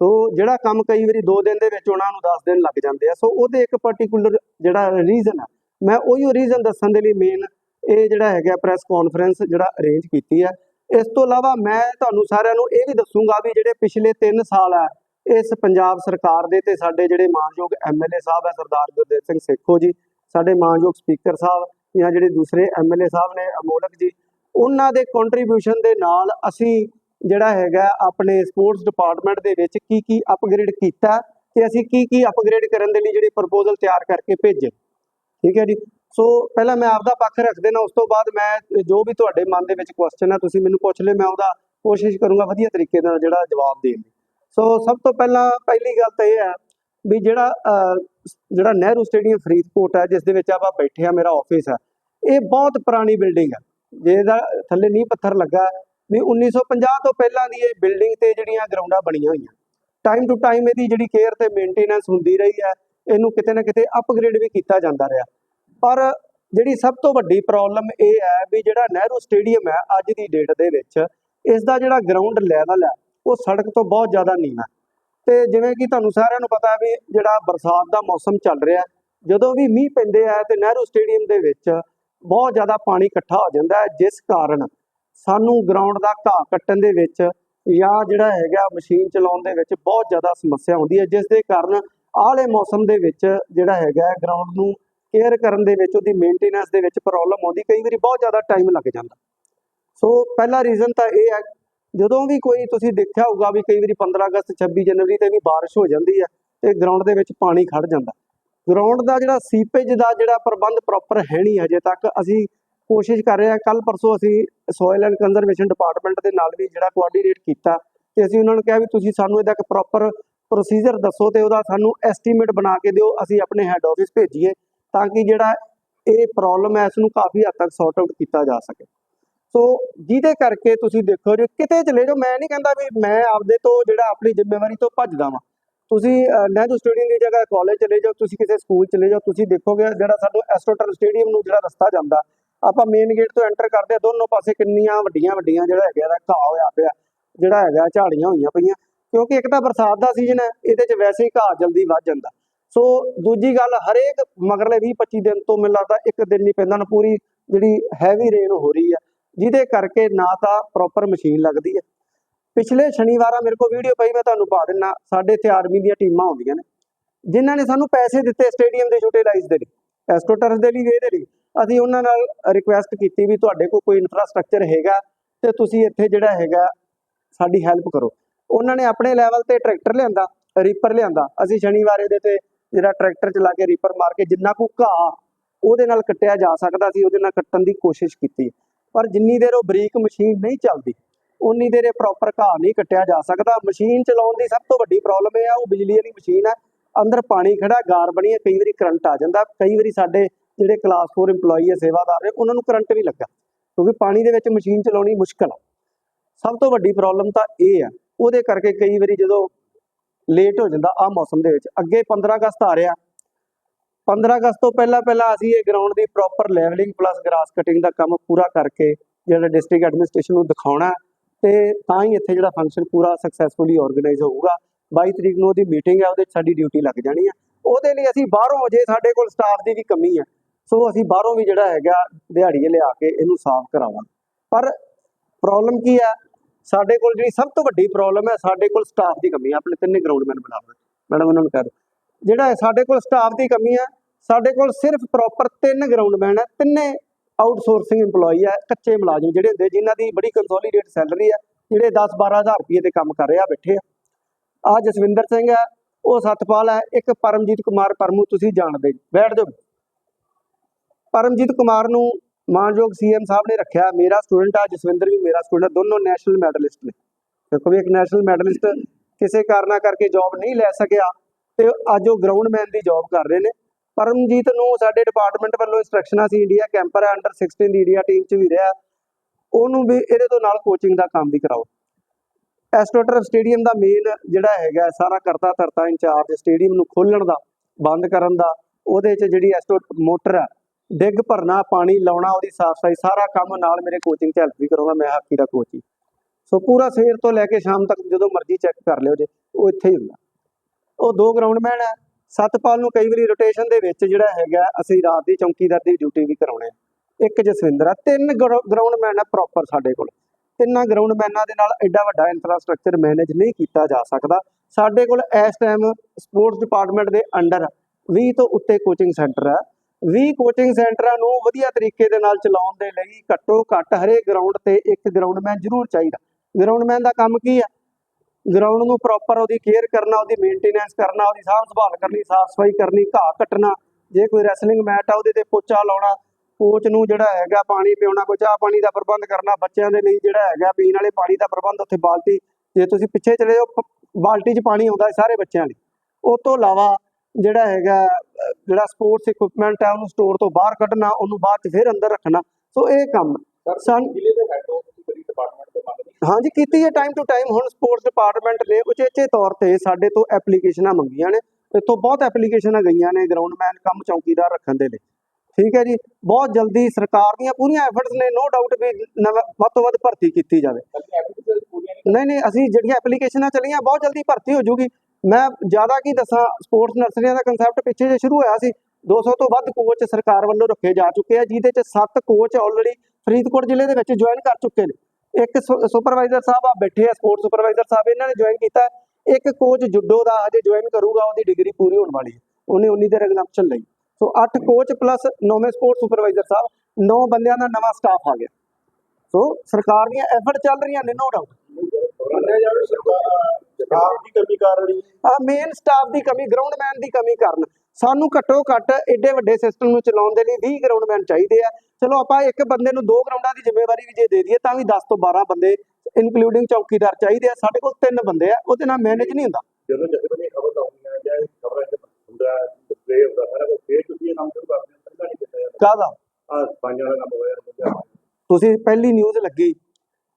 ਸੋ ਜਿਹੜਾ ਕੰਮ ਕਈ ਵਾਰੀ 2 ਦਿਨ ਦੇ ਵਿੱਚ ਉਹਨਾਂ ਨੂੰ 10 ਦਿਨ ਲੱਗ ਜਾਂਦੇ ਆ ਸੋ ਉਹਦੇ ਇੱਕ ਪਾਰਟਿਕੂਲਰ ਜਿਹੜਾ ਰੀਜ਼ਨ ਹੈ ਮੈਂ ਉਹੀ ਰੀਜ਼ਨ ਦੱਸਣ ਦੇ ਲਈ ਮੇਨ ਇਹ ਜਿਹੜਾ ਹੈਗਾ ਪ੍ਰੈਸ ਕਾਨਫਰੰਸ ਜਿਹੜਾ ਅਰੇਂਜ ਕੀਤੀ ਹੈ ਇਸ ਤੋਂ ਇਲਾਵਾ ਮੈਂ ਤੁਹਾਨੂੰ ਸਾਰਿਆਂ ਨੂੰ ਇਹ ਵੀ ਦੱਸੂਗਾ ਵੀ ਜਿਹੜੇ ਪਿਛਲੇ 3 ਸਾਲ ਹੈ ਇਸ ਪੰਜਾਬ ਸਰਕਾਰ ਦੇ ਤੇ ਸਾਡੇ ਜਿਹੜੇ ਮਾਨਯੋਗ ਐਮਐਲਏ ਸਾਹਿਬ ਹੈ ਸਰਦਾਰ ਗੁਰਦੇਵ ਸਿੰਘ ਸੇਖੋ ਜੀ, ਸਾਡੇ ਮਾਨਯੋਗ ਸਪੀਕਰ ਸਾਹਿਬ ਜਾਂ ਜਿਹੜੇ ਦੂਸਰੇ ਐਮਐਲਏ ਸਾਹਿਬ ਨੇ, ਅਮੋਲਕ ਜੀ, ਉਹਨਾਂ ਦੇ ਕੰਟਰੀਬਿਊਸ਼ਨ ਦੇ ਨਾਲ ਅਸੀਂ ਜਿਹੜਾ ਹੈਗਾ ਆਪਣੇ ਸਪੋਰਟਸ ਡਿਪਾਰਟਮੈਂਟ ਦੇ ਵਿੱਚ ਕੀ ਕੀ ਅਪਗ੍ਰੇਡ ਕੀਤਾ ਤੇ ਅਸੀਂ ਕੀ ਕੀ ਅਪਗ੍ਰੇਡ ਕਰਨ ਦੇ ਲਈ ਜਿਹੜੀ ਪ੍ਰਪੋਜ਼ਲ ਤਿਆਰ ਕਰਕੇ ਭੇਜੇ। ਠੀਕ ਹੈ ਜੀ? ਸੋ ਪਹਿਲਾਂ ਮੈਂ ਆਪਦਾ ਪੱਖ ਰੱਖ ਦੇਣਾ ਉਸ ਤੋਂ ਬਾਅਦ ਮੈਂ ਜੋ ਵੀ ਤੁਹਾਡੇ ਮਨ ਦੇ ਵਿੱਚ ਕੁਐਸਚਨ ਹੈ ਤੁਸੀਂ ਮੈਨੂੰ ਪੁੱਛ ਲਿਓ ਮੈਂ ਉਹਦਾ ਕੋਸ਼ਿਸ਼ ਕਰੂੰਗਾ ਵਧੀਆ ਤਰੀਕੇ ਨਾਲ ਜਿਹੜਾ ਜਵਾਬ ਦੇਣ ਦੀ। ਸੋ ਸਭ ਤੋਂ ਪਹਿਲਾਂ ਪਹਿਲੀ ਗੱਲ ਤਾਂ ਇਹ ਹੈ ਵੀ ਜਿਹੜਾ ਜਿਹੜਾ ਨਹਿਰੂ ਸਟੇਡੀਅਮ ਫਰੀਦਕੋਟ ਹੈ ਜਿਸ ਦੇ ਵਿੱਚ ਆਪਾਂ ਬੈਠੇ ਆ ਮੇਰਾ ਆਫਿਸ ਹੈ ਇਹ ਬਹੁਤ ਪੁਰਾਣੀ ਬਿਲਡਿੰਗ ਹੈ ਜਿਹਦਾ ਥੱਲੇ ਨੀਂਹ ਪੱਥਰ ਲੱਗਾ ਹੈ, ਵੀ 1950 ਤੋਂ ਪਹਿਲਾਂ ਦੀ ਇਹ ਬਿਲਡਿੰਗ ਤੇ ਜਿਹੜੀਆਂ ਗਰਾਊਂਡਾਂ ਬਣੀਆਂ ਹੋਈਆਂ। ਟਾਈਮ ਟੂ ਟਾਈਮ ਇਹਦੀ ਜਿਹੜੀ ਕੇਅਰ ਤੇ ਮੇਨਟੇਨੈਂਸ ਹੁੰਦੀ ਰਹੀ ਹੈ ਇਹਨੂੰ ਕਿਤੇ ਨਾ ਕਿਤੇ ਅਪਗ੍ਰੇਡ ਵੀ ਕੀਤਾ ਜਾਂਦਾ ਰਿਹਾ। ਪਰ ਜਿਹੜੀ ਸਭ ਤੋਂ ਵੱਡੀ ਪ੍ਰੋਬਲਮ ਇਹ ਹੈ ਵੀ ਜਿਹੜਾ ਨਹਿਰੂ ਸਟੇਡੀਅਮ ਹੈ ਅੱਜ ਦੀ ਡੇਟ ਦੇ ਵਿੱਚ ਇਸ ਦਾ ਜਿਹੜਾ ਗਰਾਊਂਡ ਲੈਵਲ ਹੈ, ਉਹ ਸੜਕ ਤੋਂ ਬਹੁਤ ਜ਼ਿਆਦਾ ਨੀਵਾਂ ਹੈ। ਤੇ ਜਿਵੇਂ ਕਿ ਤੁਹਾਨੂੰ ਸਾਰਿਆਂ ਨੂੰ ਪਤਾ ਹੈ ਵੀ ਜਿਹੜਾ ਬਰਸਾਤ ਦਾ ਮੌਸਮ ਚੱਲ ਰਿਹਾ, ਜਦੋਂ ਵੀ ਮੀਂਹ ਪੈਂਦੇ ਆ ਤੇ ਨਹਿਰੂ ਸਟੇਡੀਅਮ ਦੇ ਵਿੱਚ ਬਹੁਤ ਜ਼ਿਆਦਾ ਪਾਣੀ ਇਕੱਠਾ ਹੋ ਜਾਂਦਾ ਹੈ, ਜਿਸ ਕਾਰਨ ਸਾਨੂੰ ਗਰਾਊਂਡ ਦਾ ਘਾਹ ਕੱਟਣ ਦੇ ਵਿੱਚ ਜਾਂ ਜਿਹੜਾ ਹੈਗਾ ਮਸ਼ੀਨ ਚਲਾਉਣ ਦੇ ਵਿੱਚ ਬਹੁਤ ਜ਼ਿਆਦਾ ਸਮੱਸਿਆ ਆਉਂਦੀ ਹੈ, ਜਿਸ ਦੇ ਕਾਰਨ ਆਲੇ ਮੌਸਮ ਦੇ ਵਿੱਚ ਜਿਹੜਾ ਹੈਗਾ ਗਰਾਊਂਡ ਨੂੰ ਕੇਅਰ ਕਰਨ ਦੇ ਵਿੱਚ, ਉਹਦੀ ਮੇਨਟੇਨੈਂਸ ਦੇ ਵਿੱਚ ਪ੍ਰੋਬਲਮ ਆਉਂਦੀ, ਕਈ ਵਾਰੀ ਬਹੁਤ ਜ਼ਿਆਦਾ ਟਾਈਮ ਲੱਗ ਜਾਂਦਾ। ਸੋ ਪਹਿਲਾ ਰੀਜ਼ਨ ਤਾਂ ਇਹ ਹੈ, ਜਦੋਂ ਵੀ ਕੋਈ ਤੁਸੀਂ ਦੇਖਿਆ ਹੋਊਗਾ ਵੀ ਕਈ ਵਾਰੀ 15 ਅਗਸਤ 26 ਜਨਵਰੀ ਤੇ ਵੀ ਬਾਰਿਸ਼ ਹੋ ਜਾਂਦੀ ਹੈ ਤੇ ਗਰਾਊਂਡ ਦੇ ਵਿੱਚ ਪਾਣੀ ਖੜ ਜਾਂਦਾ। ਗਰਾਊਂਡ ਦਾ ਜਿਹੜਾ ਸੀਪੇਜ ਦਾ ਜਿਹੜਾ ਪ੍ਰਬੰਧ ਪ੍ਰੋਪਰ ਹੈ ਨਹੀਂ ਹਜੇ ਤੱਕ, ਅਸੀਂ ਕੋਸ਼ਿਸ਼ ਕਰ ਰਹੇ ਹਾਂ ਕੱਲ ਪਰਸੋਂ ਅਸੀਂ ਸੋਇਲ ਐਂਡ ਕੰਜ਼ਰਵੇਸ਼ਨ ਡਿਪਾਰਟਮੈਂਟ ਦੇ ਨਾਲ ਵੀ ਜਿਹੜਾ ਕੋਆਰਡੀਨੇਟ ਕੀਤਾ ਤੇ ਅਸੀਂ ਉਹਨਾਂ ਨੂੰ ਕਿਹਾ ਵੀ ਤੁਸੀਂ ਸਾਨੂੰ ਇਹਦਾ ਇੱਕ ਪ੍ਰੋਪਰ ਪ੍ਰੋਸੀਜਰ ਦੱਸੋ ਤੇ ਉਹਦਾ ਸਾਨੂੰ ਐਸਟੀਮੇਟ ਬਣਾ ਕੇ ਦਿਓ, ਅਸੀਂ ਆਪਣੇ ਹੈੱਡ ਆਫਿਸ ਭੇਜੀਏ। ਤਾਂ ਕਿ ਜਿਹੜਾ ਇਹ ਪ੍ਰੋਬਲਮ ਹੈ ਇਸ ਨੂੰ ਕਾਫੀ ਹੱਦ ਤੱਕ ਸੌਰਟ ਆਊਟ ਕੀਤਾ ਜਾ ਸਕੇ। ਸੋ ਜਿਹਦੇ ਕਰਕੇ ਤੁਸੀਂ ਦੇਖੋ ਜੇ ਕਿਤੇ ਚਲੇ ਜਾਓ ਮੈਂ ਨਹੀਂ ਕਹਿੰਦਾ ਵੀ ਮੈਂ ਆਪਦੇ ਤੋਂ ਜਿਹੜਾ ਆਪਣੀ ਜ਼ਿੰਮੇਵਾਰੀ ਤੋਂ ਭੱਜਦਾ ਵਾਂ। ਤੁਸੀਂ ਅਹ, ਨਹਿਰੂ ਸਟੇਡੀਅਮ ਦੀ ਜਗ੍ਹਾ ਕਾਲਜ ਚਲੇ ਜਾਓ ਤੁਸੀਂ ਕਿਸੇ ਸਕੂਲ ਚਲੇ ਜਾਓ ਤੁਸੀਂ ਦੇਖੋਗੇ ਜਿਹੜਾ ਸਾਨੂੰ ਐਸਟੋਟਲ ਸਟੇਡੀਅਮ ਨੂੰ ਜਿਹੜਾ ਰਸਤਾ ਜਾਂਦਾ ਆਪਾਂ ਮੇਨ ਗੇਟ ਤੋਂ ਐਂਟਰ ਕਰਦੇ ਆ ਦੋਨੋਂ ਪਾਸੇ ਕਿੰਨੀਆਂ ਵੱਡੀਆਂ ਵੱਡੀਆਂ ਜਿਹੜਾ ਹੈਗਾ ਦਾ ਘਾਹ ਹੋਇਆ ਪਿਆ ਜਿਹੜਾ ਹੈਗਾ ਝਾੜੀਆਂ ਹੋਈਆਂ ਪਈਆਂ ਕਿਉਂਕਿ ਇੱਕ ਤਾਂ ਬਰਸਾਤ ਦਾ ਸੀਜ਼ਨ ਹੈ ਇਹਦੇ 'ਚ ਵੈਸੇ ਹੀ ਘਾਹ ਜਲਦੀ ਵੱਧ ਜਾਂਦਾ। ਸੋ ਦੂਜੀ ਗੱਲ, ਹਰੇਕ ਮਗਰਲੇ 20 25 ਦਿਨ ਤੋਂ ਮੈਨੂੰ ਲੱਗਦਾ ਇੱਕ ਦਿਨ ਨਹੀਂ ਪੈਂਦਾ, ਨਾ ਪੂਰੀ ਜਿਹੜੀ ਹੈਵੀ ਰੇਨ ਹੋ ਰਹੀ ਹੈ, ਜਿਹਦੇ ਕਰਕੇ ਨਾ ਤਾਂ ਪ੍ਰੋਪਰ ਮਸ਼ੀਨ ਲੱਗਦੀ ਹੈ। ਪਿਛਲੇ ਸ਼ਨੀਵਾਰਾਂ ਮੇਰੇ ਕੋਲ ਵੀਡੀਓ ਪਈ, ਮੈਂ ਤੁਹਾਨੂੰ ਪਾ ਦਿੰਨਾ, ਸਾਡੇ ਇੱਥੇ ਆਰਮੀ ਦੀਆਂ ਟੀਮਾਂ ਆਉਂਦੀਆਂ ਨੇ, ਜਿਨ੍ਹਾਂ ਨੇ ਸਾਨੂੰ ਪੈਸੇ ਦਿੱਤੇ ਸਟੇਡੀਅਮ ਦੇ ਯੂਟਿਲਾਈਜ਼ ਦੇ ਲਈ ਐਸਟੋਟਰਸ ਦੇ ਲਈ ਵੀ ਲਈ। ਅਸੀਂ ਉਹਨਾਂ ਨਾਲ ਰਿਕੁਐਸਟ ਕੀਤੀ ਵੀ ਤੁਹਾਡੇ ਕੋਲ ਕੋਈ ਇਨਫਰਾਸਟ੍ਰਕਚਰ ਹੈਗਾ ਤੇ ਤੁਸੀਂ ਇੱਥੇ ਜਿਹੜਾ ਹੈਗਾ, ਸਾਡੀ ਹੈਲਪ ਕਰੋ। ਉਹਨਾਂ ਨੇ ਆਪਣੇ ਲੈਵਲ ਤੇ ਟਰੈਕਟਰ ਲਿਆਂਦਾ ਰੀਪਰ ਲਿਆਂਦਾ। ਅਸੀਂ ਸ਼ਨੀਵਾਰ ਇਹਦੇ ਤੇ ਜਿਹੜਾ ਟਰੈਕਟਰ ਚਲਾ ਕੇ ਰੀਪਰ ਮਾਰ ਕੇ ਜਿੰਨਾ ਕੁ ਘਾਹ ਉਹਦੇ ਨਾਲ ਕੱਟਿਆ ਜਾ ਸਕਦਾ ਸੀ, ਉਹਦੇ ਨਾਲ ਕੱਟਣ ਦੀ ਕੋਸ਼ਿਸ਼ ਕੀਤੀ। ਪਰ ਜਿੰਨੀ ਦੇਰ ਉਹ ਬਰੀਕ ਮਸ਼ੀਨ ਨਹੀਂ ਚੱਲਦੀ ਉਨੀ ਦੇਰ ਇਹ ਪ੍ਰੋਪਰ ਘਾਹ ਨਹੀਂ ਕੱਟਿਆ ਜਾ ਸਕਦਾ। ਮਸ਼ੀਨ ਚਲਾਉਣ ਦੀ ਸਭ ਤੋਂ ਵੱਡੀ ਪ੍ਰੋਬਲਮ ਇਹ ਆ, ਉਹ ਬਿਜਲੀ ਵਾਲੀ ਮਸ਼ੀਨ ਹੈ ਅੰਦਰ ਪਾਣੀ ਖੜਾ, ਗਾਰ ਬਣੀ ਹੈ ਕਈ ਵਾਰੀ ਕਰੰਟ ਆ ਜਾਂਦਾ। ਕਈ ਵਾਰੀ ਸਾਡੇ ਜਿਹੜੇ ਕਲਾਸ 4 EMPLOYE ਹੈ ਸੇਵਾਦਾਰ ਨੇ, ਉਹਨਾਂ ਨੂੰ ਕਰੰਟ ਵੀ ਲੱਗਾ। ਕਿਉਂਕਿ ਪਾਣੀ ਦੇ ਵਿੱਚ ਮਸ਼ੀਨ ਚਲਾਉਣੀ ਮੁਸ਼ਕਲ ਆ। ਸਭ ਤੋਂ ਵੱਡੀ ਪ੍ਰੋਬਲਮ ਤਾਂ ਇਹ ਆ। ਉਹਦੇ ਕਰਕੇ ਕਈ ਵਾਰੀ ਜਦੋਂ ਲੇਟ ਹੋ ਜਾਂਦਾ ਆ ਮੌਸਮ ਦੇ ਵਿੱਚ। ਅੱਗੇ 15 ਅਗਸਤ ਆ ਰਿਹਾ। 15 ਅਗਸਤ ਤੋਂ ਪਹਿਲਾਂ ਪਹਿਲਾਂ ਅਸੀਂ ਇਹ ਗਰਾਊਂਡ ਦੀ proper levelling plus grass cutting ਦਾ ਕੰਮ ਪੂਰਾ ਕਰਕੇ ਜਿਹੜਾ ਡਿਸਟ੍ਰਿਕਟ ਐਡਮਿਨਿਸਟ੍ਰੇਸ਼ਨ ਨੂੰ ਦਿਖਾਉਣਾ ਤੇ ਤਾਂ ਹੀ ਇੱਥੇ ਜਿਹੜਾ ਫੰਕਸ਼ਨ ਪੂਰਾ ਸਕਸੈਸਫੁਲੀ ਆਰਗੇਨਾਈਜ਼ ਹੋਊਗਾ। 22 ਤਰੀਕ ਨੂੰ ਉਹਦੀ ਮੀਟਿੰਗ ਹੈ, ਉਹਦੇ 'ਚ ਸਾਡੀ ਡਿਊਟੀ ਲੱਗ ਜਾਣੀ ਹੈ। ਉਹਦੇ ਲਈ ਅਸੀਂ ਬਾਹਰੋਂ ਜੇ ਸਾਡੇ ਕੋਲ ਸਟਾਫ ਦੀ ਵੀ ਕਮੀ ਹੈ। ਸੋ ਅਸੀਂ ਬਾਹਰੋਂ ਵੀ ਜਿਹੜਾ ਹੈਗਾ ਦਿਹਾੜੀਏ ਲਿਆ ਕੇ ਇਹਨੂੰ ਸਾਫ਼ ਕਰਾਵਾਂਗੇ। ਪਰ ਪ੍ਰੋਬਲਮ ਕੀ ਹੈ? ਸਾਡੇ ਕੋਲ ਜਿਹੜੀ ਸਭ ਤੋਂ ਵੱਡੀ ਪ੍ਰੋਬਲਮ ਹੈ, ਸਾਡੇ ਕੋਲ ਸਟਾਫ ਦੀ ਕਮੀ ਹੈ। ਆਪਣੇ ਤਿੰਨੇ ਗਰਾਊਂਡਮੈਨ ਬਣਾ ਲਓ ਮੈਡਮ ਉਹਨਾਂ ਨੂੰ ਕਹਿ ਦਿਓ। ਜਿਹੜਾ ਸਾਡੇ ਕੋਲ ਸਟਾਫ ਦੀ ਕਮੀ ਹੈ, ਸਾਡੇ ਕੋਲ ਸਿਰਫ ਪ੍ਰੋਪਰ ਤਿੰਨ ਗਰਾਊਂਡਮੈਨ ਹੈ, ਤਿੰਨੇ ਆਊਟਸੋਰਸਿੰਗ EMPLOYE ਹੈ, ਕੱਚੇ ਮੁਲਾਜ਼ਮ ਜਿਹੜੇ ਹੁੰਦੇ, ਜਿਨ੍ਹਾਂ ਦੀ ਬੜੀ ਕੰਸੋਲੀਡੇਟ ਸੈਲਰੀ ਹੈ, ਜਿਹੜੇ 10 12000 ਰੁਪਏ ਤੇ ਕੰਮ ਕਰ ਰਹੇ ਆ, ਬੈਠੇ ਆ। ਆ ਜਸਵਿੰਦਰ ਸਿੰਘ ਹੈ, ਉਹ ਸਤਪਾਲ ਹੈ, ਇੱਕ ਪਰਮਜੀਤ ਕੁਮਾਰ ਪਰਮੂ, ਤੁਸੀਂ ਜਾਣਦੇ, ਬੈਠ ਜਾਓ। ਪਰਮਜੀਤ ਕੁਮਾਰ ਨੂੰ ਮਾਨਯੋਗ ਸੀਐਮ ਸਾਹਿਬ ਨੇ ਰੱਖਿਆ, ਮੇਰਾ ਸਟੂਡੈਂਟ ਆ, ਜਸਵਿੰਦਰ ਵੀ ਮੇਰਾ ਸਟੂਡੈਂਟ ਦੋਨੋਂ ਨੈਸ਼ਨਲ ਮੈਡਲਿਸਟ ਨੇ। ਦੇਖੋ ਵੀ ਇੱਕ ਨੈਸ਼ਨਲ ਮੈਡਲਿਸਟ ਕਿਸੇ ਕਾਰਨਾ ਕਰਕੇ ਜੌਬ ਨਹੀਂ ਲੈ ਸਕਿਆ ਤੇ ਅੱਜ ਉਹ ਗਰਾਊਂਡਮੈਨ ਦੀ ਜੌਬ ਕਰ ਰਹੇ ਨੇ। ਪਰਮਜੀਤ ਨੂੰ ਸਾਡੇ ਡਿਪਾਰਟਮੈਂਟ ਵੱਲੋਂ ਇੰਸਟਰਕਸ਼ਨਾਂ ਸੀ ਇੰਡੀਆ ਕੈਂਪਰ ਹੈ ਅੰਡਰ 16 ਦੀ ਇੰਡੀਆ ਟੀਮ 'ਚ ਵੀ ਰਿਹਾ। ਉਹਨੂੰ ਵੀ ਇਹਦੇ ਤੋਂ ਨਾਲ ਕੋਚਿੰਗ ਦਾ ਕੰਮ ਵੀ ਕਰਾਓ। ਐਸਟੋਟਰ ਸਟੇਡੀਅਮ ਦਾ ਮੇਨ ਜਿਹੜਾ ਹੈਗਾ, ਸਾਰਾ ਕਰਤਾ ਧਰਤਾ ਇੰਚਾਰਜ ਸਟੇਡੀਅਮ ਨੂੰ ਖੋਲਣ ਦਾ, ਬੰਦ ਕਰਨ ਦਾ, ਉਹਦੇ 'ਚ ਜਿਹੜੀ ਐਸਟੋ ਮੋਟਰ ਹੈ ਡਿੱਗ ਭਰਨਾ, ਪਾਣੀ ਲਾਉਣਾ, ਉਹਦੀ ਸਾਫ਼ ਸਫ਼ਾਈ ਸਾਰਾ ਕੰਮ ਨਾਲ ਮੇਰੇ ਕੋਚਿੰਗ 'ਚ ਹੈਲਪ ਵੀ ਕਰੂੰਗਾ, ਮੈਂ ਹਾਕੀ ਦਾ ਕੋਚ ਹੀ। ਸੋ ਪੂਰਾ ਸਵੇਰ ਤੋਂ ਲੈ ਕੇ ਸ਼ਾਮ ਤੱਕ ਜਦੋਂ ਮਰਜ਼ੀ ਚੈੱਕ ਕਰ ਲਿਓ ਜੇ, ਉਹ ਇੱਥੇ ਹੀ ਹੁੰਦਾ। ਉਹ ਦੋ ਗਰਾਊਂਡਮੈਨ ਹੈ ਸਤਪਾਲ ਨੂੰ ਕਈ ਵਾਰੀ ਰੋਟੇਸ਼ਨ ਦੇ ਵਿੱਚ ਜਿਹੜਾ ਹੈਗਾ, ਅਸੀਂ ਰਾਤ ਦੀ ਚੌਂਕੀਦਾਰ ਦੀ ਡਿਊਟੀ ਵੀ ਕਰਾਉਣੇ ਆ। ਇੱਕ ਜਸਵਿੰਦਰ ਆ, ਤਿੰਨ ਗਰਾਊਂਡਮੈਨ ਆ ਪ੍ਰੋਪਰ ਸਾਡੇ ਕੋਲ। ਤਿੰਨਾਂ ਗਰਾਊਂਡਮੈਨਾਂ ਦੇ ਨਾਲ ਐਡਾ ਵੱਡਾ ਇਨਫਰਾਸਟ੍ਰਕਚਰ ਮੈਨੇਜ ਨਹੀਂ ਕੀਤਾ ਜਾ ਸਕਦਾ। ਸਾਡੇ ਕੋਲ ਇਸ ਟਾਈਮ ਸਪੋਰਟਸ ਡਿਪਾਰਟਮੈਂਟ ਦੇ ਅੰਡਰ 20 ਤੋਂ ਉੱਤੇ ਕੋਚਿੰਗ ਸੈਂਟਰ ਹੈ 20 ਕੋਚਿੰਗ ਸੈਂਟਰਾਂ ਨੂੰ ਵਧੀਆ ਤਰੀਕੇ ਦੇ ਨਾਲ ਚਲਾਉਣ ਦੇ ਲਈ ਘੱਟੋ ਘੱਟ ਹਰੇਕ ਗਰਾਊਂਡ ਤੇ ਇੱਕ ਗਰਾਊਂਡਮੈਨ ਜ਼ਰੂਰ ਚਾਹੀਦਾ। ਗਰਾਊਂਡਮੈਨ ਦਾ ਕੰਮ ਕੀ ਹੈ? ਗਰਾਊਂਡ ਨੂੰ ਪ੍ਰੋਪਰ ਉਹਦੀ ਕੇਅਰ ਕਰਨਾ, ਉਹਦੀ ਮੇਨਟੇਨੈਂਸ ਕਰਨਾ, ਉਹਦੀ ਸਾਂਭ ਸੰਭਾਲ ਕਰਨੀ, ਸਾਫ਼ ਸਫ਼ਾਈ ਕਰਨੀ, ਘਾਹ ਕੱਟਣਾ, ਜੇ ਕੋਈ ਰੈਸਲਿੰਗ ਮੈਟ ਆ ਉਹਦੇ ਤੇ ਪੋਚਾ ਲਾਉਣਾ ਕੋਚ ਨੂੰ ਜਿਹੜਾ ਹੈਗਾ ਪਾਣੀ ਪਿਉਣਾ, ਕੋਈ ਚਾਹ ਪਾਣੀ ਦਾ ਪ੍ਰਬੰਧ ਕਰਨਾ, ਬੱਚਿਆਂ ਦੇ ਲਈ ਜਿਹੜਾ ਹੈਗਾ ਪੀਣ ਵਾਲੇ ਪਾਣੀ ਦਾ ਪ੍ਰਬੰਧ, ਉੱਥੇ ਬਾਲਟੀ, ਜੇ ਤੁਸੀਂ ਪਿੱਛੇ ਚਲੇ ਜਾਓ ਬਾਲਟੀ 'ਚ ਪਾਣੀ ਆਉਂਦਾ ਹੈ ਸਾਰੇ ਬੱਚਿਆਂ ਲਈ। ਉਹ ਤੋਂ ਇਲਾਵਾ ਜਿਹੜਾ ਹੈਗਾ ਜਿਹੜਾ ਸਪੋਰਟਸ ਇਕਵਿਪਮੈਂਟ ਹੈ ਉਹਨੂੰ ਸਟੋਰ ਤੋਂ ਬਾਹਰ ਕੱਢਣਾ ਉਹਨੂੰ ਬਾਅਦ 'ਚ ਫਿਰ ਅੰਦਰ ਰੱਖਣਾ। ਸੋ ਇਹ ਕੰਮ ਸਨ ਜ਼ਿਲ੍ਹੇ ਦੇ ਹੈਡ ਹੋ ਤੁਸੀਂ ਕਰੀ ਡਿਪਾਰਟਮੈਂਟ ਤੋਂ ਮੰਗਦੇ ਹਾਂਜੀ ਕੀਤੀ ਹੈ ਟਾਈਮ ਟੂ ਟਾਈਮ ਹੁਣ ਸਪੋਰਟਸ ਡਿਪਾਰਟਮੈਂਟ ਨੇ ਉਚੇਚੇ ਤੌਰ ਤੇ ਸਾਡੇ ਤੋਂ ਐਪਲੀਕੇਸ਼ਨਾਂ ਮੰਗੀਆਂ ਨੇ। ਇੱਥੋਂ ਬਹੁਤ ਐਪਲੀਕੇਸ਼ਨਾਂ ਗਈਆਂ ਨੇ ਗਰਾਊਂਡਮੈਨ ਕੰਮ ਚੌਕੀਦਾਰ ਰੱਖਣ ਦੇ ਲਈ। ਠੀਕ ਹੈ ਜੀ? ਬਹੁਤ ਜਲਦੀ ਸਰਕਾਰ ਦੀਆਂ ਪੂਰੀਆਂ ਐਫਰਟਸ ਨੇ ਨੋ ਡਾਊਟ ਵੀ ਵੱਧ ਤੋਂ ਵੱਧ ਭਰਤੀ ਕੀਤੀ ਜਾਵੇ। ਨਹੀਂ ਨਹੀਂ ਅਸੀਂ ਜਿਹੜੀਆਂ ਐਪਲੀਕੇਸ਼ਨਾਂ ਚੱਲੀਆਂ ਬਹੁਤ ਜਲਦੀ ਭਰਤੀ ਹੋ ਜੂਗੀ। ਮੈਂ ਜ਼ਿਆਦਾ ਕੀ ਦੱਸਾਂ ਸਪੋਰਟਸ ਨਰਸਰੀਆਂ ਦਾ ਕਨਸੈਪਟ ਪਿੱਛੇ ਜੇ ਸ਼ੁਰੂ ਹੋਇਆ ਸੀ 200 ਤੋਂ ਵੱਧ ਕੋਚ ਸਰਕਾਰ ਵੱਲੋਂ ਰੱਖੇ ਜਾ ਚੁੱਕੇ ਆ, ਜਿਹਦੇ ਚ 7 ਕੋਚ ਆਲਰੇਡੀ ਫਰੀਦਕੋਟ ਜ਼ਿਲ੍ਹੇ ਦੇ ਵਿੱਚ ਜੁਆਇਨ ਕਰ ਚੁੱਕੇ ਨੇ। ਇੱਕ ਸੁਪਰਵਾਈਜ਼ਰ ਸਾਹਿਬ ਆ ਬੈਠੇ ਆ ਸਪੋਰਟ ਸੁਪਰਵਾਈਜ਼ਰ ਸਾਹਿਬ, ਇਹਨਾਂ ਨੇ ਜੁਆਇਨ ਕੀਤਾ। ਇੱਕ ਕੋਚ ਜੁੱਡੋ ਦਾ ਹਜੇ ਜੁਆਇਨ ਕਰੂਗਾ, ਉਹਦੀ ਡਿਗਰੀ ਪੂਰੀ ਹੋਣ ਵਾਲੀ ਹੈ। ਉਹਨੇ ਉਨੀ ਦੇਰ ਐਗਜ਼ਾਮਸ਼ਨ ਲਈ। ਸੋ 8 ਕੋਚ ਪਲੱਸ ਨੌਵੇਂ ਸਪੋਰਟ ਸੁਪਰਵਾਈਜ਼ਰ ਸਾਹਿਬ 9 ਬੰਦਿਆਂ ਦਾ ਨਵਾਂ ਸਟਾਫ ਆ ਗਿਆ। ਸੋ ਸਰਕਾਰ ਦੀਆਂ ਐਫਰਟ ਚੱਲ ਰਹੀਆਂ ਨੇ ਨੋ ਡਾਊਟ ਮੰਨਿਆ ਜਾਵੇ ਸਰਕਾਰ ਦੀ ਕਮੀ ਆ ਮੇਨ ਸਟਾਫ ਦੀ ਕਮੀ ਗਰਾਊਂਡਮੈਨ ਦੀ ਕਮੀ ਕਾਰਨ। ਸਾਨੂੰ ਘੱਟੋ ਘੱਟ ਐਡੇ ਵੱਡੇ ਸਿਸਟਮ ਨੂੰ ਚਲਾਉਣ ਦੇ ਲਈ 20 ਗਰਾਊਂਡਮੈਨ ਚਾਹੀਦੇ ਆ। ਚਲੋ ਆਪਾਂ ਇੱਕ ਬੰਦੇ ਨੂੰ ਦੋ ਗਰਾਊਂਡਾਂ ਦੀ ਜ਼ਿੰਮੇਵਾਰੀ ਵੀ ਜੇ ਦੇ ਦਈਏ ਤਾਂ ਵੀ 10 ਤੋਂ 12 ਬੰਦੇ ਇਨਕਲੂਡਿੰਗ ਚੌਕੀਦਾਰ ਚਾਹੀਦੇ ਆ। ਸਾਡੇ ਕੋਲ ਤਿੰਨ ਬੰਦੇ ਆ ਉਹਦੇ ਨਾਲ ਮੈਨੇਜ ਨਹੀਂ ਹੁੰਦਾ। ਜਦੋਂ ਜਥੇਬੰਦੀ ਖਬਰ ਆਉਂਦੀਆਂ ਜਾਂ ਖਬਰਾਂ ਤੇ ਹੁੰਦਾ ਡਿਸਪਲੇ ਹੁੰਦਾ ਸਾਰਾ ਕੁਝ ਫੇਰ ਤੁਸੀਂ ਇਹ ਨਾਮ ਸ਼ੁਰੂ ਕਰਦੇ ਹੋ ਪਹਿਲਾਂ ਨਹੀਂ ਕੀਤਾ ਜਾਂਦਾ। ਕਾਹਦਾ? ਆ ਪੰਜਾਂ ਦਾ ਕੰਮ ਹੋਇਆ ਤੁਸੀਂ ਪਹਿਲੀ ਨਿਊਜ਼ ਲੱਗੀ।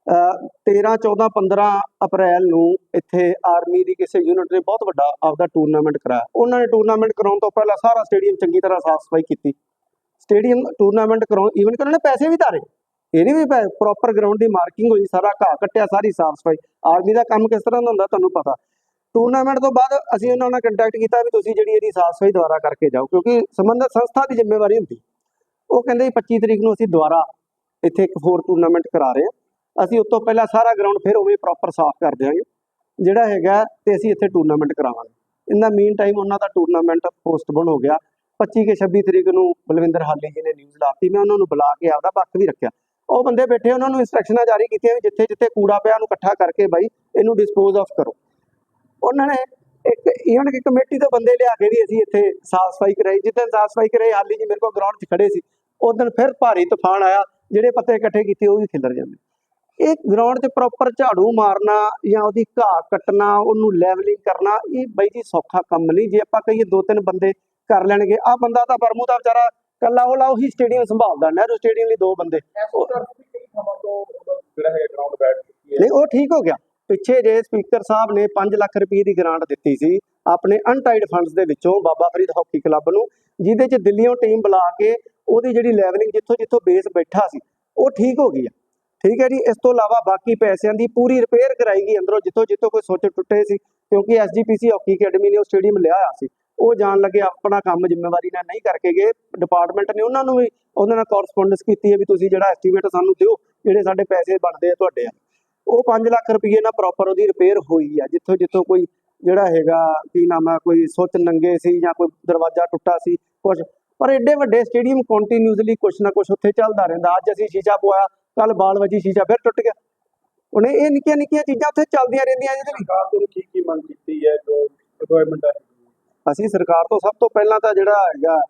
13 14 15 ਅਪ੍ਰੈਲ ਨੂੰ ਇੱਥੇ ਆਰਮੀ ਦੀ ਕਿਸੇ ਯੂਨਿਟ ਨੇ ਬਹੁਤ ਵੱਡਾ ਆਪਦਾ ਟੂਰਨਾਮੈਂਟ ਕਰਾਇਆ। ਉਹਨਾਂ ਨੇ ਟੂਰਨਾਮੈਂਟ ਕਰਾਉਣ ਤੋਂ ਪਹਿਲਾਂ ਸਾਰਾ ਸਟੇਡੀਅਮ ਚੰਗੀ ਤਰ੍ਹਾਂ ਸਾਫ਼ ਸਫ਼ਾਈ ਕੀਤੀ। ਸਟੇਡੀਅਮ ਟੂਰਨਾਮੈਂਟ ਕਰਾਉਣ ਈਵਨ ਕਿ ਉਹਨਾਂ ਨੇ ਪੈਸੇ ਵੀ ਧਾਰੇ। ਇਹ ਨਹੀਂ ਵੀ ਪ੍ਰੋਪਰ ਗਰਾਊਂਡ ਦੀ ਮਾਰਕਿੰਗ ਹੋਈ, ਸਾਰਾ ਘਾਹ ਕੱਟਿਆ, ਸਾਰੀ ਸਾਫ਼ ਸਫ਼ਾਈ। ਆਰਮੀ ਦਾ ਕੰਮ ਕਿਸ ਤਰ੍ਹਾਂ ਦਾ ਹੁੰਦਾ ਤੁਹਾਨੂੰ ਪਤਾ। ਟੂਰਨਾਮੈਂਟ ਤੋਂ ਬਾਅਦ ਅਸੀਂ ਉਹਨਾਂ ਨਾਲ ਕੰਟੈਕਟ ਕੀਤਾ ਵੀ ਤੁਸੀਂ ਜਿਹੜੀ ਇਹਦੀ ਸਾਫ਼ ਸਫ਼ਾਈ ਦੁਬਾਰਾ ਕਰਕੇ ਜਾਓ, ਕਿਉਂਕਿ ਸੰਬੰਧਿਤ ਸੰਸਥਾ ਦੀ ਜ਼ਿੰਮੇਵਾਰੀ ਹੁੰਦੀ। ਉਹ ਕਹਿੰਦੇ ਜੀ 25 ਤਰੀਕ ਨੂੰ ਅਸੀਂ ਦੁਬਾਰਾ ਇੱਥੇ ਇੱਕ ਹੋਰ ਟੂਰਨਾਮੈਂਟ ਕਰਾ ਰਹੇ ਹਾਂ। ਅਸੀਂ ਉਸ ਤੋਂ ਪਹਿਲਾਂ ਸਾਰਾ ਗਰਾਊਂਡ ਫਿਰ ਉਵੇਂ ਪ੍ਰੋਪਰ ਸਾਫ਼ ਕਰ ਦਿਆਂਗੇ। ਜਿਹੜਾ ਹੈਗਾ ਤੇ ਅਸੀਂ ਇੱਥੇ ਟੂਰਨਾਮੈਂਟ ਕਰਾਵਾਂਗੇ। ਇਨ ਦਾ ਮੀਨ ਟਾਈਮ ਉਹਨਾਂ ਦਾ ਟੂਰਨਾਮੈਂਟ ਪੋਸਟਪੋਨ ਹੋ ਗਿਆ। 25 ਕੇ 26 ਤਰੀਕ ਨੂੰ ਬਲਵਿੰਦਰ ਹਾਲੀ ਜੀ ਨੇ ਨਿਊਜ਼ ਲਾਤੀ। ਮੈਂ ਉਹਨਾਂ ਨੂੰ ਬੁਲਾ ਕੇ ਆਪਦਾ ਪੱਖ ਵੀ ਰੱਖਿਆ। ਉਹ ਬੰਦੇ ਬੈਠੇ, ਉਹਨਾਂ ਨੂੰ ਇਨਸਟਰਕਸ਼ਨਾਂ ਜਾਰੀ ਕੀਤੀਆਂ ਵੀ ਜਿੱਥੇ ਜਿੱਥੇ ਕੂੜਾ ਪਿਆ ਉਹਨੂੰ ਇਕੱਠਾ ਕਰਕੇ ਬਾਈ, ਇਹਨੂੰ ਡਿਸਪੋਜ਼ ਆਫ ਕਰੋ। ਉਹਨਾਂ ਨੇ ਇੱਕ ਈਵਨ ਕਿ ਕਮੇਟੀ ਤੋਂ ਬੰਦੇ ਲਿਆ ਕੇ ਵੀ ਅਸੀਂ ਇੱਥੇ ਸਾਫ਼ ਸਫ਼ਾਈ ਕਰਾਈ। ਜਿੱਦਾਂ ਸਾਫ਼ ਸਫ਼ਾਈ ਕਰਾਈ, ਹਾਲੀ ਜੀ ਮੇਰੇ ਕੋਲ ਗਰਾਊਂਡ 'ਚ ਖੜੇ ਸੀ। ਉਸ ਦਿਨ ਫਿਰ ਭਾਰੀ ਤੂਫਾਨ ਆਇਆ। ਜਿਹੜੇ ਪੱਤੇ ਇਕੱਠੇ ਕੀਤੇ ਉਹ ਵੀ ਖਿਲਰ ਜਾਂਦੇ। ਇਹ ਗਰਾਊਂਡ 'ਤੇ ਪ੍ਰੋਪਰ ਝਾੜੂ ਮਾਰਨਾ ਜਾਂ ਉਹਦੀ ਘਾਹ ਕੱਟਣਾ ਉਹਨੂੰ ਲੈਵਲਿੰਗ ਕਰਨਾ ਇਹ ਬਾਈ ਜੀ ਸੌਖਾ ਕੰਮ ਨਹੀਂ। ਜੇ ਆਪਾਂ ਕਹੀਏ ਦੋ ਤਿੰਨ ਬੰਦੇ ਕਰ ਲੈਣਗੇ ਆ ਬੰਦਾ ਤਾਂ ਬਰਮੂ ਦਾ ਵਿਚਾਰਾ ਕੱਲਾ ਉਹ ਲਾਓ ਹੀ ਸਟੇਡੀਅਮ ਸੰਭਾਲਦਾ ਨਹਿਰੂ ਸਟੇਡੀਅਮ ਲਈ ਦੋ ਬੰਦੇ। ਨਹੀਂ ਉਹ ਠੀਕ ਹੋ ਗਿਆ। ਪਿੱਛੇ ਜੇ ਸਪੀਕਰ ਸਾਹਿਬ ਨੇ 5 ਲੱਖ ਰੁਪਏ ਦੀ ਗ੍ਰਾਂਟ ਦਿੱਤੀ ਸੀ ਆਪਣੇ ਅਨਟਾਈਡ ਫੰਡਸ ਦੇ ਵਿੱਚੋਂ ਬਾਬਾ ਫਰੀਦ ਹਾਕੀ ਕਲੱਬ ਨੂੰ ਜਿਹਦੇ ਚ ਦਿੱਲੀੋਂ ਟੀਮ ਬੁਲਾ ਕੇ ਉਹਦੀ ਜਿਹੜੀ ਲੈਵਲਿੰਗ ਜਿੱਥੋਂ ਜਿੱਥੋਂ ਬੇਸ ਬੈਠਾ ਸੀ ਉਹ ਠੀਕ ਹੋ ਗਈ ਆ। ਠੀਕ ਹੈ ਜੀ, ਇਸ ਤੋਂ ਇਲਾਵਾ ਬਾਕੀ ਪੈਸਿਆਂ ਦੀ ਪੂਰੀ ਰਿਪੇਅਰ ਕਰਾਈ ਗਈ ਅੰਦਰੋਂ, ਜਿੱਥੋਂ ਜਿੱਥੋਂ ਕੋਈ ਸੁੱਚ ਟੁੱਟੇ ਸੀ, ਕਿਉਂਕਿ ਐਸਜੀਪੀਸੀ ਹਾਕੀ ਅਕੈਡਮੀ ਨੇ ਉਹ ਸਟੇਡੀਅਮ ਲਿਆ ਹੋਇਆ ਸੀ। ਉਹ ਜਾਣ ਲੱਗੇ ਆਪਣਾ ਕੰਮ ਜ਼ਿੰਮੇਵਾਰੀ ਨਾਲ ਨਹੀਂ ਕਰਕੇ ਗਏ। ਡਿਪਾਰਟਮੈਂਟ ਨੇ ਉਹਨਾਂ ਨੂੰ ਵੀ, ਉਹਨਾਂ ਨਾਲ ਕੋਰਸਪੋਂਡੈਂਸ ਕੀਤੀ ਹੈ ਵੀ ਤੁਸੀਂ ਜਿਹੜਾ ਐਸਟੀਮੇਟ ਸਾਨੂੰ ਦਿਓ, ਜਿਹੜੇ ਸਾਡੇ ਪੈਸੇ ਬਣਦੇ ਆ ਤੁਹਾਡੇ ਆ। ਉਹ 5 ਲੱਖ ਰੁਪਏ ਨਾਲ ਪ੍ਰੋਪਰ ਉਹਦੀ ਰਿਪੇਅਰ ਹੋਈ ਆ। ਜਿੱਥੋਂ ਜਿੱਥੋਂ ਕੋਈ ਜਿਹੜਾ ਹੈਗਾ, ਕੀ ਨਾਮ ਹੈ ਕੋਈ ਸੁੱਚ ਨੰਗੇ ਸੀ ਜਾਂ ਕੋਈ ਦਰਵਾਜ਼ਾ ਟੁੱਟਾ ਸੀ ਕੁਝ ਪਰ ਐਡੇ ਵੱਡੇ ਸਟੇਡੀਅਮ ਕੰਟੀਨਿਊਸਲੀ ਕੁਛ ਨਾ ਕੁਛ ਉੱਥੇ ਚੱਲਦਾ ਰਹਿੰਦਾ। ਅੱਜ ਅਸੀਂ ਸ਼ੀਸ਼ਾ ਪਵਾਇਆ ਕੱਲ ਬਾਲ ਵਜੀ ਸ਼ੀਸ਼ਾ ਫਿਰ ਟੁੱਟ ਗਿਆ। ਉਹਨੇ ਇਹ ਨਿੱਕੀਆਂ ਨਿੱਕੀਆਂ ਚੀਜ਼ਾਂ ਉੱਥੇ ਚੱਲਦੀਆਂ ਰਹਿੰਦੀਆਂ ਜਿਹਦੇ ਲਈ। ਸਰਕਾਰ ਤੋਂ ਕੀ ਕੀ ਮੰਗ ਕੀਤੀ ਹੈ ਜੋ ਰਿਕੁਆਇਰਮੈਂਟ ਹੈ? ਅਸੀਂ ਸਰਕਾਰ ਤੋਂ ਸਭ ਤੋਂ ਪਹਿਲਾਂ ਤਾਂ ਜਿਹੜਾ ਹੈਗਾ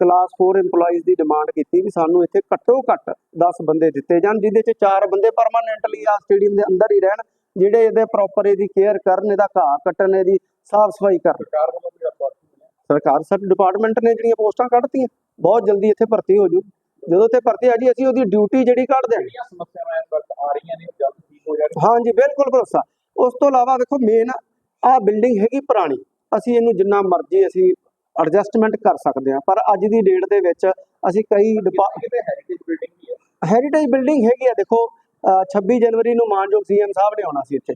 ਕਲਾਸ 4 EMPLOYEES ਦੀ ਡਿਮਾਂਡ ਕੀਤੀ ਵੀ ਸਾਨੂੰ ਇੱਥੇ ਘੱਟੋ ਘੱਟ 10 ਬੰਦੇ ਦਿੱਤੇ ਜਾਣ ਜਿਹਦੇ ਚ 4 ਬੰਦੇ ਪਰਮਾਨੈਂਟਲੀ ਆ ਸਟੇਡੀਅਮ ਦੇ ਅੰਦਰ ਹੀ ਰਹਿਣ ਜਿਹੜੇ ਇਹਦੇ ਪ੍ਰੋਪਰ ਇਹਦੀ ਕੇਅਰ ਕਰਨ ਇਹਦਾ ਘਾਹ ਕੱਟਣ ਇਹਦੀ ਸਾਫ਼ ਸਫ਼ਾਈ ਕਰਨ। ਸਰਕਾਰ ਵੱਲੋਂ ਸਾਡੇ ਡਿਪਾਰਟਮੈਂਟ ਨੇ ਜਿਹੜੀਆਂ ਪੋਸਟਾਂ ਕੱਢਤੀਆਂ ਬਹੁਤ ਜਲਦੀ ਇੱਥੇ ਭਰਤੀ ਹੋ ਜੂ ਜਦੋਂ ਤੇ ਭਰਤੀ ਆ ਜੀ ਅਸੀਂ ਉਹਦੀ ਡਿਊਟੀ ਜਿਹੜੀ ਕੱਢ ਦਿਆਂਗੇ ਜਿਹੜੀਆਂ ਸਮੱਸਿਆਵਾਂ ਇਸ ਵਕਤ ਆ ਰਹੀਆਂ ਨੇ ਉਹ ਜਲਦ ਠੀਕ ਹੋ ਜਾਣ ਹਾਂਜੀ ਬਿਲਕੁਲ ਭਰੋਸਾ। ਉਸ ਤੋਂ ਇਲਾਵਾ ਦੇਖੋ ਮੇਨ ਆ ਬਿਲਡਿੰਗ ਹੈਗੀ ਪੁਰਾਣੀ। ਅਸੀਂ ਇਹਨੂੰ ਜਿੰਨਾ ਮਰਜ਼ੀ ਅਸੀਂ ਐਡਜਸਟਮੈਂਟ ਕਰ ਸਕਦੇ ਹਾਂ ਪਰ ਅੱਜ ਦੀ ਡੇਟ ਦੇ ਵਿੱਚ ਅਸੀਂ ਕਈ ਹੈਰੀਟੇਜ ਬਿਲਡਿੰਗ ਵੀ ਹੈ? ਹੈਰੀਟੇਜ ਬਿਲਡਿੰਗ ਹੈਗੀ ਆ ਦੇਖੋ ਅਹ 26 ਜਨਵਰੀ ਨੂੰ ਮਾਨਯੋਗ ਸੀਐਮ ਸਾਹਿਬ ਨੇ ਆਉਣਾ ਸੀ ਇੱਥੇ।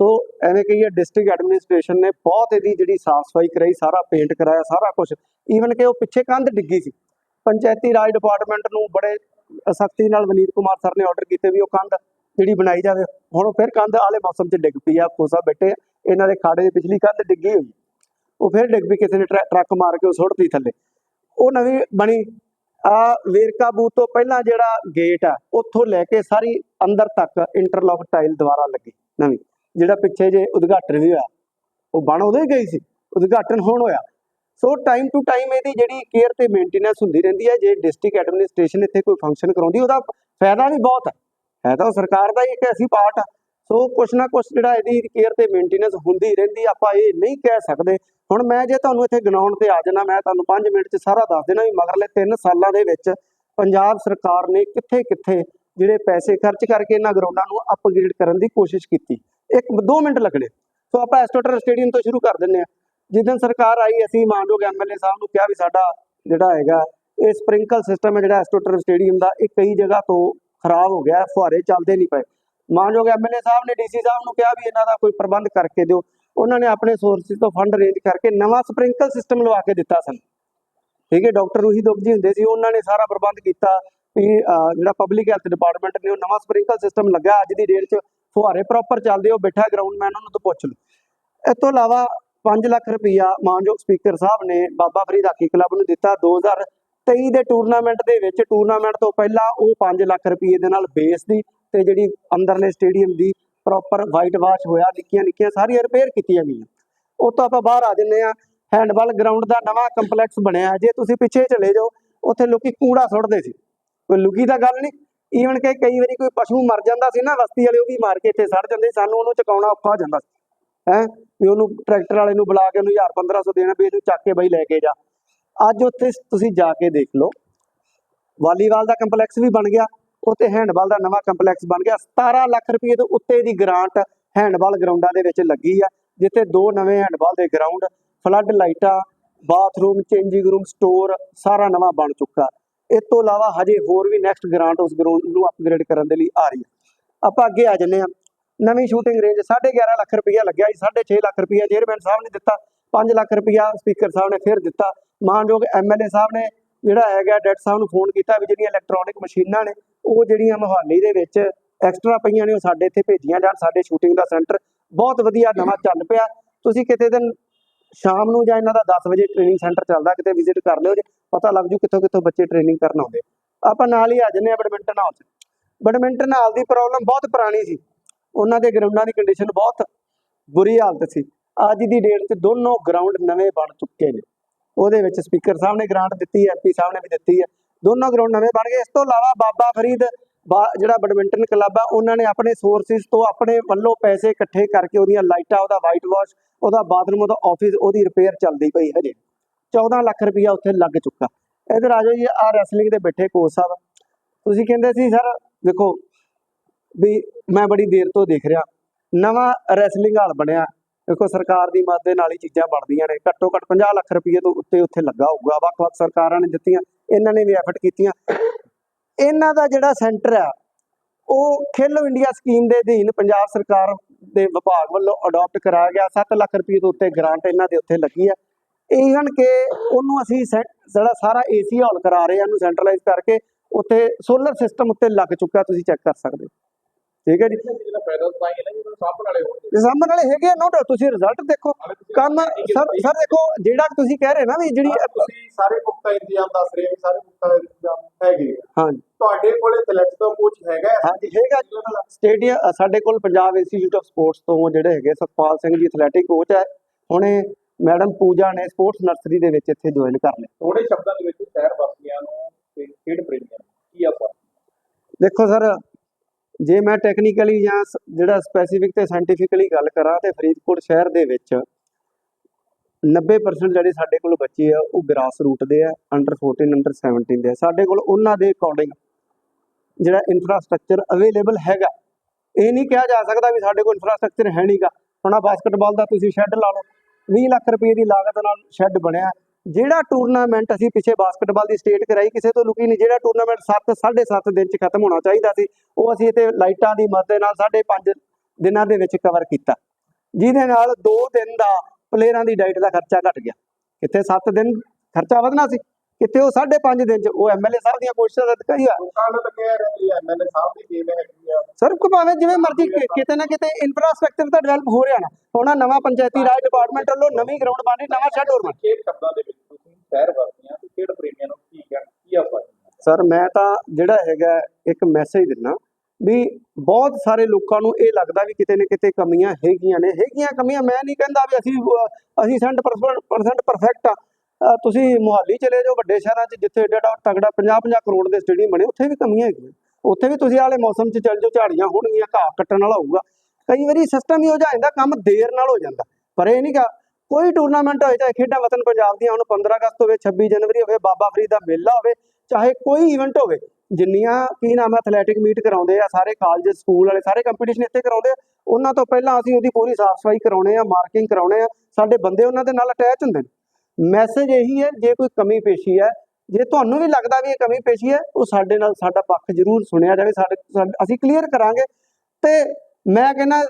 ਸੋ ਐਵੇਂ ਕਹੀਏ ਡਿਸਟ੍ਰਿਕਟ ਐਡਮਿਨਿਸਟ੍ਰੇਸ਼ਨ ਨੇ ਬਹੁਤ ਇਹਦੀ ਜਿਹੜੀ ਸਾਫ਼ ਸਫ਼ਾਈ ਕਰਾਈ ਸਾਰਾ ਪੇਂਟ ਕਰਾਇਆ ਸਾਰਾ ਕੁਝ ਈਵਨ ਕਿ ਉਹ ਪਿੱਛੇ ਕੰਧ ਡਿੱਗੀ ਸੀ। ਪੰਚਾਇਤੀ ਰਾਜ ਡਿਪਾਰਟਮੈਂਟ ਨੂੰ ਬੜੇ ਸਖਤੀ ਨਾਲ ਵਨੀਤ ਕੁਮਾਰ ਸਰ ਨੇ ਆਰਡਰ ਕੀਤੇ ਵੀ ਉਹ ਕੰਧ ਜਿਹੜੀ ਬਣਾਈ ਜਾਵੇ, ਹੁਣ ਉਹ ਫਿਰ ਕੰਧ ਆਲੇ ਮੌਸਮ 'ਚ ਡਿੱਗ ਪਈ ਆ ਕੋਸਾ ਬੈਠੇ ਆ। ਇਹਨਾਂ ਦੇ ਖਾੜੇ ਦੀ ਪਿਛਲੀ ਕੰਧ ਡਿੱਗੀ ਹੋਈ। ਉਹ ਫਿਰ ਡਿੱਗ ਪਈ ਕਿਸੇ ਨੇ ਟਰੈ- ਟਰੱਕ ਮਾਰ ਕੇ ਉਹ ਸੁੱਟਤੀ ਥੱਲੇ। ਉਹ ਨਵੀਂ ਬਣੀ, ਆ ਵੇਰਕਾ ਬੂਥ ਤੋਂ ਪਹਿਲਾਂ ਜਿਹੜਾ ਗੇਟ ਆ, ਉੱਥੋਂ ਲੈ ਕੇ ਸਾਰੀ ਅੰਦਰ ਤੱਕ ਇੰਟਰਲੌਕ ਟਾਈਲ ਦੁਬਾਰਾ ਲੱਗੀ, ਨਵੀਂ। ਜਿਹੜਾ ਪਿੱਛੇ ਜੇ ਉਦਘਾਟਨ ਵੀ ਹੋਇਆ, ਉਹ ਬਣ ਉਹਦੇ ਗਈ ਸੀ, ਉਦਘਾਟਨ ਹੁਣ ਹੋਇਆ। ਸੋ ਟਾਈਮ ਟੂ ਟਾਈਮ ਇਹਦੀ ਜਿਹੜੀ ਕੇਅਰ ਤੇ ਮੇਨਟੇਨੈਂਸ ਹੁੰਦੀ ਰਹਿੰਦੀ ਹੈ, ਜੇ ਡਿਸਟ੍ਰਿਕਟ ਐਡਮਿਨਿਸਟ੍ਰੇਸ਼ਨ ਇੱਥੇ ਕੋਈ ਫੰਕਸ਼ਨ ਕਰਾਉਂਦੀ, ਉਹਦਾ ਫਾਇਦਾ ਵੀ ਬਹੁਤ ਹੈ। ਹੈ ਤਾਂ ਉਹ ਸਰਕਾਰ ਦਾ ਇੱਕ ਐਸੀ ਪਾਰਟ ਆ। ਸੋ ਕੁਛ ਨਾ ਕੁਛ ਜਿਹੜਾ ਇਹਦੀ ਕੇਅਰ ਤੇ ਮੇਨਟੇਨੈਂਸ ਹੁੰਦੀ ਰਹਿੰਦੀ, ਆਪਾਂ ਇਹ ਨਹੀਂ ਕਹਿ ਸਕਦੇ। ਹੁਣ ਮੈਂ ਜੇ ਤੁਹਾਨੂੰ ਇੱਥੇ ਗਰਾਊਂਡ ਤੇ ਆ ਜਾਣਾ ਮੈਂ ਤੁਹਾਨੂੰ 5 ਮਿੰਟ 'ਚ ਸਾਰਾ ਦੱਸ ਦੇਣਾ ਵੀ ਮਗਰਲੇ 3 ਸਾਲਾਂ ਦੇ ਵਿੱਚ ਪੰਜਾਬ ਸਰਕਾਰ ਨੇ ਕਿੱਥੇ ਕਿੱਥੇ ਜਿਹੜੇ ਪੈਸੇ ਖਰਚ ਕਰਕੇ ਇਹਨਾਂ ਗਰਾਊਂਡਾਂ ਨੂੰ ਅਪਗ੍ਰੇਡ ਕਰਨ ਦੀ ਕੋਸ਼ਿਸ਼ ਕੀਤੀ। ਇੱਕ 2 ਮਿੰਟ ਲੱਗਣੇ। ਸੋ ਆਪਾਂ ਐਸਟੋਟਰ ਸਟੇਡੀਅਮ ਤੋਂ ਸ਼ੁਰੂ ਕਰ ਦਿੰਨੇ ਆ। ਜਿੱਦਣ ਸਰਕਾਰ ਆਈ, ਅਸੀਂ ਮਾਨਯੋਗ ਐਮਐਲਏ ਸਾਹਿਬ ਨੂੰ ਕਿਹਾ ਵੀ ਸਾਡਾ ਜਿਹੜਾ ਹੈਗਾ, ਇਹ ਸਪ੍ਰਿੰਕਲ ਸਿਸਟਮ ਹੈ ਜਿਹੜਾ ਐਸਟੋਟਰ ਸਟੇਡੀਅਮ ਦਾ, ਇਹ ਕਈ ਜਗ੍ਹਾ ਤੋਂ ਖਰਾਬ ਹੋ ਗਿਆ ਫੁਹਾਰੇ ਚੱਲਦੇ ਨਹੀਂ ਪਏ। ਮਾਨਯੋਗ ਐਮਐਲਏ ਸਾਹਿਬ ਨੇ ਡੀਸੀ ਸਾਹਿਬ ਨੂੰ ਕਿਹਾ ਵੀ ਇਹਨਾਂ ਦਾ ਕੋਈ ਪ੍ਰਬੰਧ ਕਰਕੇ ਦਿਓ। ਉਹਨਾਂ ਨੇ ਆਪਣੇ ਸੋਰਸਿਸ ਤੋਂ ਫੰਡ ਅਰੇਂਜ ਕਰਕੇ ਨਵਾਂ ਸਪ੍ਰਿੰਕਲ ਸਿਸਟਮ ਲਵਾ ਕੇ ਦਿੱਤਾ ਸਨ। ਠੀਕ ਹੈ, ਡਾਕਟਰ ਰੂਹੀ ਦੁੱਗ ਜੀ ਹੁੰਦੇ ਸੀ, ਉਹਨਾਂ ਨੇ ਸਾਰਾ ਪ੍ਰਬੰਧ ਕੀਤਾ ਵੀ ਜਿਹੜਾ ਪਬਲਿਕ ਹੈਲਥ ਡਿਪਾਰਟਮੈਂਟ ਨੇ, ਉਹ ਨਵਾਂ ਸਪ੍ਰਿੰਕਲ ਸਿਸਟਮ ਲੱਗਾ ਅੱਜ ਦੀ ਡੇਟ 'ਚ ਫੁਹਾਰੇ ਪ੍ਰੋਪਰ ਚੱਲਦੇ ਉਹ ਬੈਠਾ ਗਰਾਊਂਡ ਮੈਨ ਉਹਨੂੰ ਤੋਂ ਪੁੱਛ ਲਓ। ਇਸ ਤੋਂ ਇਲਾਵਾ 5 ਲੱਖ ਰੁਪਈਆ ਮਾਨਯੋਗ ਸਪੀਕਰ ਸਾਹਿਬ ਨੇ ਬਾਬਾ ਫਰੀਦ ਹਾਕੀ ਕਲੱਬ ਨੂੰ ਦਿੱਤਾ। 2023 ਦੇ ਟੂਰਨਾਮੈਂਟ ਦੇ ਵਿੱਚ ਟੂਰਨਾਮੈਂਟ ਤੋਂ ਪਹਿਲਾਂ ਉਹ 5 ਲੱਖ ਰੁਪਏ ਦੇ ਨਾਲ ਬੇਸ ਦੀ ਤੇ ਜਿਹੜੀ ਅੰਦਰਲੇ ਸਟੇਡੀਅਮ ਦੀ ਪ੍ਰੋਪਰ ਵਾਈਟ ਵਾਸ਼ ਹੋਇਆ ਨਿੱਕੀਆਂ ਨਿੱਕੀਆਂ ਸਾਰੀਆਂ ਰਿਪੇਅਰ ਕੀਤੀਆਂ ਗਈਆਂ। ਉਹ ਤੋਂ ਆਪਾਂ ਬਾਹਰ ਆ ਜੰਨੇ ਆ ਹੈਂਡਬਾਲ ਗਰਾਊਂਡ ਦਾ ਨਵਾਂ ਕੰਪਲੈਕਸ ਬਣਿਆ ਜੇ ਤੁਸੀਂ ਪਿੱਛੇ ਚਲੇ ਜਾਓ ਉੱਥੇ ਲੋਕੀ ਕੂੜਾ ਸੁੱਟਦੇ ਸੀ। ਕੋਈ ਲੁਕੀ ਦਾ ਗੱਲ ਨਹੀਂ। ਈਵਨ ਕਿ ਕਈ ਵਾਰੀ ਕੋਈ ਪਸ਼ੂ ਮਰ ਜਾਂਦਾ ਸੀ ਨਾ ਵਸਤੀ ਵਾਲੇ ਉਹ ਵੀ ਮਾਰ ਕੇ ਇੱਥੇ ਸੜ ਜਾਂਦੇ ਸੀ, ਸਾਨੂੰ ਉਹਨੂੰ ਚਕਾਉਣਾ ਔਖਾ ਹੋ ਜਾਂਦਾ ਸੀ। ਹੈ? ਵੀ ਉਹਨੂੰ ਟਰੈਕਟਰ ਵਾਲੇ ਨੂੰ ਬੁਲਾ ਕੇ ਉਹਨੂੰ 1000 1500 ਦੇਣਾ ਵੀ ਇਹਨੂੰ ਚੱਕ ਕੇ ਬਈ ਲੈ ਕੇ ਜਾ। ਅੱਜ ਉੱਥੇ ਤੁਸੀਂ ਜਾ ਕੇ ਦੇਖ ਲਓ। ਵਾਲੀਬਾਲ ਦਾ ਕੰਪਲੈਕਸ ਵੀ ਬਣ ਗਿਆ। ਉੱਥੇ ਹੈਂਡਬਾਲ ਦਾ ਨਵਾਂ ਕੰਪਲੈਕਸ ਬਣ ਗਿਆ। 17 ਲੱਖ ਰੁਪਏ ਤੋਂ ਉੱਤੇ ਦੀ ਗ੍ਰਾਂਟ ਹੈਂਡਬਾਲ ਗਰਾਊਂਡਾਂ ਦੇ ਵਿੱਚ ਲੱਗੀ ਆ, ਜਿੱਥੇ ਦੋ ਨਵੇਂ ਹੈਂਡਬਾਲ ਦੇ ਗਰਾਊਂਡ, ਫਲੱਡ ਲਾਈਟਾਂ, ਬਾਥਰੂਮ, ਚੇਂਜਿੰਗ ਰੂਮ, ਸਟੋਰ, ਸਾਰਾ ਨਵਾਂ ਬਣ ਚੁੱਕਾ। ਇਸ ਤੋਂ ਇਲਾਵਾ ਹਜੇ ਹੋਰ ਵੀ ਨੈਕਸਟ ਗ੍ਰਾਂਟ ਉਸ ਗਰਾਊਂਡ ਨੂੰ ਅਪਗ੍ਰੇਡ ਕਰਨ ਦੇ ਲਈ ਆ ਰਹੀ ਹੈ ਆਪਾਂ ਅੱਗੇ ਆ ਜੰਨੇ ਆ। ਨਵੀਂ ਸ਼ੂਟਿੰਗ ਰੇਂਜ 11.5 ਲੱਖ ਰੁਪਇਆ ਲੱਗਿਆ ਜੀ 6.5 ਲੱਖ ਰੁਪਇਆ ਚੇਅਰਮੈਨ ਸਾਹਿਬ ਨੇ ਦਿੱਤਾ 5 ਲੱਖ ਰੁਪਇਆ ਸਪੀਕਰ ਸਾਹਿਬ ਨੇ ਫਿਰ ਦਿੱਤਾ। ਮਾਨਯੋਗ ਐਮਐਲਏ ਸਾਹਿਬ ਨੇ ਜਿਹੜਾ ਹੈਗਾ ਡੈਟ ਸਾਹਿਬ ਨੂੰ ਫੋਨ ਕੀਤਾ ਵੀ ਜਿਹੜੀਆਂ ਇਲੈਕਟ੍ਰੋਨਿਕ ਮਸ਼ੀਨਾਂ ਨੇ, ਉਹ ਜਿਹੜੀਆਂ ਮੋਹਾਲੀ ਦੇ ਵਿੱਚ ਐਕਸਟਰਾ ਪਈਆਂ ਨੇ, ਉਹ ਸਾਡੇ ਇੱਥੇ ਭੇਜੀਆਂ ਜਾਣ, ਸਾਡੇ ਸ਼ੂਟਿੰਗ ਦਾ ਸੈਂਟਰ ਬਹੁਤ ਵਧੀਆ ਨਵਾਂ ਚੱਲ ਪਿਆ। ਤੁਸੀਂ ਕਿਤੇ ਦਿਨ ਸ਼ਾਮ ਨੂੰ ਜਾਂ ਇਹਨਾਂ ਦਾ 10 ਵਜੇ ਟ੍ਰੇਨਿੰਗ ਸੈਂਟਰ ਚੱਲਦਾ, ਕਿਤੇ ਵਿਜ਼ਿਟ ਕਰ ਲਿਓ ਜੇ, ਪਤਾ ਲੱਗ ਜੂ ਕਿੱਥੋਂ ਕਿੱਥੋਂ ਬੱਚੇ ਟ੍ਰੇਨਿੰਗ ਕਰਨ ਆਉਂਦੇ। ਆਪਾਂ ਨਾਲ ਹੀ ਆ ਜੰਨੇ ਆ ਬੈਡਮਿੰਟਨ ਹਾਲ 'ਚ। ਬੈਡਮਿੰਟਨ ਹਾਲ ਦੀ ਪ੍ਰੋਬਲਮ ਬਹੁਤ ਪੁਰਾਣੀ ਸੀ। ਉਹਨਾਂ ਦੇ ਗਰਾਊਂਡਾਂ ਦੀ ਕੰਡੀਸ਼ਨ ਬਹੁਤ ਬੁਰੀ ਹਾਲਤ ਸੀ। ਅੱਜ ਦੀ ਡੇਟ 'ਚ ਦੋਨੋਂ ਗਰਾਊਂਡ ਨਵੇਂ ਬਣ ਚੁੱਕੇ ਨੇ। ਉਹਦੇ ਵਿੱਚ ਸਪੀਕਰ ਸਾਹਿਬ ਨੇ ਗ੍ਰਾਂਟ ਦਿੱਤੀ ਐਮਪੀ ਸਾਹਿਬ ਨੇ ਵੀ ਦਿੱਤੀ ਹੈ। ਦੋਨੋਂ ਗਰਾਊਂਡ ਨਵੇਂ ਬਣ ਗਏ। ਇਸ ਤੋਂ ਇਲਾਵਾ ਬਾਬਾ ਫਰੀਦ ਜਿਹੜਾ ਬੈਡਮਿੰਟਨ ਕਲੱਬ ਆ, ਉਹਨਾਂ ਨੇ ਆਪਣੇ ਸੋਰਸਿਸ ਤੋਂ ਆਪਣੇ ਵੱਲੋਂ ਪੈਸੇ ਇਕੱਠੇ ਕਰਕੇ ਉਹਦੀਆਂ ਲਾਈਟਾਂ, ਉਹਦਾ ਵਾਈਟ ਵਾਸ਼ ਉਹਦਾ ਬਾਥਰੂਮ ਉਹਦਾ ਆਫਿਸ ਉਹਦੀ ਰਿਪੇਅਰ ਚੱਲਦੀ ਪਈ ਹਜੇ। 14 ਲੱਖ ਰੁਪਇਆ ਉੱਥੇ ਲੱਗ ਚੁੱਕਾ। ਇਧਰ ਆ ਜਾਓ ਜੀ ਆ ਰੈਸਲਿੰਗ ਦੇ ਬੈਠੇ ਕੋਚ ਸਾਹਿਬ। ਤੁਸੀਂ ਕਹਿੰਦੇ ਸੀ, ਸਰ, ਦੇਖੋ ਵੀ ਮੈਂ ਬੜੀ ਦੇਰ ਤੋਂ ਦੇਖ ਰਿਹਾ। ਨਵਾਂ ਰੈਸਲਿੰਗ ਹਾਲ ਬਣਿਆ। ਦੇਖੋ ਸਰਕਾਰ ਦੀ ਮਦਦ ਦੇ ਨਾਲ ਹੀ ਚੀਜ਼ਾਂ ਬਣਦੀਆਂ ਨੇ। ਘੱਟੋ ਘੱਟ 50 ਲੱਖ ਰੁਪਏ ਤੋਂ ਉੱਤੇ ਉੱਥੇ ਲੱਗਾ ਹੋਊਗਾ। ਵੱਖ-ਵੱਖ ਸਰਕਾਰਾਂ ਨੇ ਦਿੱਤੀਆਂ। ਇਹਨਾਂ ਨੇ ਵੀ ਐਫਰਟ ਕੀਤੀਆਂ। ਇਹਨਾਂ ਦਾ ਜਿਹੜਾ ਸੈਂਟਰ ਆ, ਉਹ ਖੇਲੋ ਇੰਡੀਆ ਸਕੀਮ ਦੇ ਅਧੀਨ ਪੰਜਾਬ ਸਰਕਾਰ ਦੇ ਵਿਭਾਗ ਵੱਲੋਂ ਅਡਾਪਟ ਕਰਾਇਆ ਗਿਆ। 7 ਲੱਖ ਰੁਪਏ ਤੋਂ ਉੱਤੇ ਗ੍ਰਾਂਟ ਇਹਨਾਂ ਦੇ ਉੱਤੇ ਲੱਗੀ ਆ। ਈਵਨ ਕਿ ਉਹਨੂੰ ਅਸੀਂ ਸੈਂ- ਜਿਹੜਾ ਸਾਰਾ ਏਸੀ ਹਾਲ ਕਰਾ ਰਹੇ ਆ, ਉਹਨੂੰ ਸੈਂਟਰਲਾਈਜ਼ ਕਰਕੇ ਉੱਥੇ ਸੋਲਰ ਸਿਸਟਮ ਉੱਤੇ ਲੱਗ ਚੁੱਕਾ। ਤੁਸੀਂ ਚੈੱਕ ਕਰ ਸਕਦੇ ਹੋ। ਠੀਕ ਹੈ ਜੀ? ਜਿਹੜਾ ਫਾਇਦਾ ਤਾਂ ਹੀ ਹੈ ਨਾ ਜੀ ਉਹਨਾਂ ਸਾਹਮਣੇ ਵਾਲੇ ਹੋਣਗੇ। ਇਹ ਸਾਹਮਣੇ ਵਾਲੇ ਹੈਗੇ ਆ ਨੋਟ ਤੁਸੀਂ ਰਿਜ਼ਲਟ ਦੇਖੋ। ਕੰਮ ਸਰ ਸਰ ਦੇਖੋ ਜਿਹੜਾ ਤੁਸੀਂ ਕਹਿ ਰਹੇ ਨਾ ਵੀ ਜਿਹੜੀ ਤੁਸੀਂ ਸਾਰੇ ਪੁਖਤਾ ਇੰਤਜ਼ਾਮ ਦੱਸ ਰਹੇ ਹੋ ਸਾਰੇ ਪੁਖਤਾ ਇੰਤਜ਼ਾਮ ਹੈਗੇ ਆ। ਹਾਂਜੀ ਤੁਹਾਡੇ ਕੋਲੇ ਸਿਲੈਕਟ ਦਾ ਕੋਚ ਹੈਗਾ ਹੈ? ਹਾਂਜੀ ਹੈਗਾ ਸਟੇਡੀਅਮ ਸਾਡੇ ਕੋਲ ਪੰਜਾਬ ਇੰਸਟੀਚਿਊਟ ਆਫ ਸਪੋਰਟਸ ਤੋਂ ਜਿਹੜੇ ਹੈਗੇ ਸੁਖਪਾਲ ਸਿੰਘ ਜੀ ਐਥਲੈਟਿਕ ਕੋਚ ਹੈ। ਹੁਣੇ ਮੈਡਮ ਪੂਜਾ ਨੇ ਸਪੋਰਟਸ ਨਰਸਰੀ ਦੇ ਵਿੱਚ ਇੱਥੇ ਜੁਆਇਨ ਕਰ ਲਿਆ। ਥੋੜੇ ਸ਼ਬਦਾਂ ਦੇ ਵਿੱਚ ਸ਼ਹਿਰ ਵਾਸੀਆਂ ਨੂੰ ਤੇ ਖੇਡ ਪ੍ਰੇਮੀਆਂ ਨੂੰ ਕੀ ਆਪਾਂ ਦੇਖੋ ਸਰ ਜੇ ਮੈਂ ਟੈਕਨੀਕਲੀ ਜਾਂ ਸ- ਜਿਹੜਾ ਸਪੈਸੀਫਿਕ ਤੇ ਸਾਇੰਟੀਫਿਕਲੀ ਗੱਲ ਕਰਾਂ ਤੇ ਫਰੀਦਕੋਟ ਸ਼ਹਿਰ ਦੇ ਵਿੱਚ 90% ਜਿਹੜੇ ਸਾਡੇ ਕੋਲ ਬੱਚੇ ਆ, ਉਹ ਗ੍ਰਾਸ ਰੂਟ ਦੇ ਆ ਅੰਡਰ 14 ਅੰਡਰ 17 ਦੇ ਆ। ਸਾਡੇ ਕੋਲ ਉਹਨਾਂ ਦੇ ਅਕੋਰਡਿੰਗ ਜਿਹੜਾ ਇਨਫਰਾਸਟ੍ਰਕਚਰ ਅਵੇਲੇਬਲ ਹੈਗਾ, ਇਹ ਨਹੀਂ ਕਿਹਾ ਜਾ ਸਕਦਾ ਵੀ ਸਾਡੇ ਕੋਲ ਇਨਫਰਾਸਟ੍ਰਕਚਰ ਹੈ ਨਹੀਂਗਾ ਹੁਣ ਆਹ ਬਾਸਕਟਬਾਲ ਦਾ ਤੁਸੀਂ ਸ਼ੈੱਡ ਲਾ ਲਓ 20 ਲੱਖ ਰੁਪਏ ਦੀ ਲਾਗਤ ਨਾਲ ਸ਼ੈੱਡ ਬਣਿਆ। ਜਿਹੜਾ ਟੂਰਨਾਮੈਂਟ ਅਸੀਂ ਪਿੱਛੇ ਬਾਸਕਟਬਾਲ ਦੀ ਸਟੇਟ ਕਰਾਈ, ਕਿਸੇ ਤੋਂ ਲੁਕੀ ਨਹੀਂ, ਜਿਹੜਾ ਟੂਰਨਾਮੈਂਟ 7 7.5 ਦਿਨ ਚ ਖਤਮ ਹੋਣਾ ਚਾਹੀਦਾ ਸੀ, ਉਹ ਅਸੀਂ ਇੱਥੇ ਲਾਈਟਾਂ ਦੀ ਮਦਦ ਦੇ ਨਾਲ 5.5 ਦਿਨਾਂ ਦੇ ਵਿੱਚ ਕਵਰ ਕੀਤਾ। ਜਿਹਦੇ ਨਾਲ 2 ਦਿਨ ਦਾ ਪਲੇਅਰਾਂ ਦੀ ਡਾਈਟ ਦਾ ਖਰਚਾ ਘਟ ਗਿਆ। ਕਿੱਥੇ 7 ਦਿਨ ਖਰਚਾ ਵਧਣਾ ਸੀ। ਕਿੱਥੇ ਉਹ 5.5 ਦਿਨ ਚ ਉਹ ਐਮਐਲਏ ਸਾਹਿਬ ਦੀਆਂ ਕੋਸ਼ਿਸ਼ਾਂ ਦਾ ਦਿਖਾਈ ਆ ਲੋਕਾਂ ਨੂੰ ਲੱਗਿਆ ਰਹੇ ਐਮਐਲਏ ਸਾਹਿਬ ਦੀ ਟੀਮ ਹੈਗੀ ਆ। ਸਰ ਕੋ ਭਾਵੇਂ ਜਿਵੇਂ ਮਰਜ਼ੀ ਕਿਤੇ ਨਾ ਕਿਤੇ ਇਨਫਰਾਸਟ੍ਰਕਚਰ ਤਾਂ ਡਿਵੈਲਪ ਹੋ ਰਿਹਾ ਨਾ। ਹੁਣ ਨਵਾਂ ਪੰਚਾਇਤੀ ਰਾਜ ਡਿਪਾਰਟਮੈਂਟ ਵੱਲੋਂ ਨਵੀਂ ਗਰਾਊਂਡ ਬਣ ਰਹੀ ਨਵਾਂ ਸ਼ੈੱਡ ਹੋਰ ਬਣ ਖੇਡ ਸ਼ਬਦਾਂ ਦੇ ਵਿੱਚ ਤੁਸੀਂ ਸ਼ਹਿਰ ਵਾਸੀਆਂ ਤੇ ਖੇਡ ਪ੍ਰੇਮੀਆਂ ਨੂੰ ਕੀ ਕਹਿਣਾ ਕੀ ਆਪਾਂ ਸਰ ਮੈਂ ਤਾਂ ਜਿਹੜਾ ਹੈਗਾ ਇੱਕ ਮੈਸੇਜ ਦਿੰਨਾ ਵੀ ਬਹੁਤ ਸਾਰੇ ਲੋਕਾਂ ਨੂੰ ਇਹ ਲੱਗਦਾ ਵੀ ਕਿਤੇ ਨਾ ਕਿਤੇ ਕਮੀਆਂ ਹੈਗੀਆਂ ਨੇ। ਹੈਗੀਆਂ ਕਮੀਆਂ ਮੈਂ ਨਹੀਂ ਕਹਿੰਦਾ ਵੀ ਅਸੀਂ ਅਸੀਂ 100% ਪਰਫੈਕਟ ਆ। ਤੁਸੀਂ ਮੁਹਾਲੀ ਚਲੇ ਜਾਓ ਵੱਡੇ ਸ਼ਹਿਰਾਂ 'ਚ, ਜਿੱਥੇ ਏਡਾ ਏਡਾ ਤਗੜਾ 50-50 ਕਰੋੜ ਦੇ ਸਟੇਡੀਅਮ ਬਣੇ, ਉੱਥੇ ਵੀ ਕਮੀਆਂ ਹੈਗੀਆਂ। ਉੱਥੇ ਵੀ ਤੁਸੀਂ ਆਲੇ ਮੌਸਮ 'ਚ ਚੱਲ ਜਾਓ, ਝਾੜੀਆਂ ਹੋਣਗੀਆਂ, ਘਾਹ ਕੱਟਣ ਵਾਲਾ ਹੋਊਗਾ। ਕਈ ਵਾਰੀ ਸਿਸਟਮ ਹੀ ਹੋ ਜਾਂਦਾ, ਕੰਮ ਦੇਰ ਨਾਲ ਹੋ ਜਾਂਦਾ। ਪਰ ਇਹ ਨਹੀਂਗਾ ਕੋਈ ਟੂਰਨਾਮੈਂਟ ਹੋਏ, ਚਾਹੇ ਖੇਡਾਂ ਵਤਨ ਪੰਜਾਬ ਦੀਆਂ ਹੁਣ 15 ਅਗਸਤ ਹੋਵੇ 26 ਜਨਵਰੀ ਹੋਵੇ, ਬਾਬਾ ਫਰੀਦ ਦਾ ਮੇਲਾ ਹੋਵੇ, ਚਾਹੇ ਕੋਈ ਇਵੈਂਟ ਹੋਵੇ, ਜਿੰਨੀਆਂ ਕੀ ਨਾਮ ਹੈ ਐਥਲੈਟਿਕ ਮੀਟ ਕਰਾਉਂਦੇ ਆ, ਸਾਰੇ ਕਾਲਜ ਸਕੂਲ ਵਾਲੇ, ਸਾਰੇ ਕੰਪੀਟੀਸ਼ਨ ਇੱਥੇ ਕਰਾਉਂਦੇ ਆ, ਉਹਨਾਂ ਤੋਂ ਪਹਿਲਾਂ ਅਸੀਂ ਉਹਦੀ ਪੂਰੀ ਸਾਫ਼ ਸਫ਼ਾਈ ਕਰਾਉਣੇ ਆ ਮਾਰਕਿੰਗ ਕਰਾਉਣੇ ਆ, ਸਾਡੇ ਬੰਦੇ ਉਹਨਾਂ ਦੇ ਨਾਲ ਅਟੈਚ ਹੁੰਦੇ ਨੇ। ਮੈਸੇਜ ਇਹੀ ਹੈ, ਜੇ ਕੋਈ ਕਮੀ ਪੇਸ਼ੀ ਹੈ, ਜੇ ਤੁਹਾਨੂੰ ਵੀ ਲੱਗਦਾ ਵੀ ਇਹ ਕਮੀ ਪੇਸ਼ੀ ਹੈ, ਉਹ ਸਾਡੇ ਨਾਲ ਸਾਡਾ ਪੱਖ ਜ਼ਰੂਰ ਸੁਣਿਆ ਜਾਵੇ, ਸਾਡੇ ਅਸੀਂ ਕਲੀਅਰ ਕਰਾਂਗੇ। ਤੇ ਮੈਂ ਕਹਿੰਦਾ,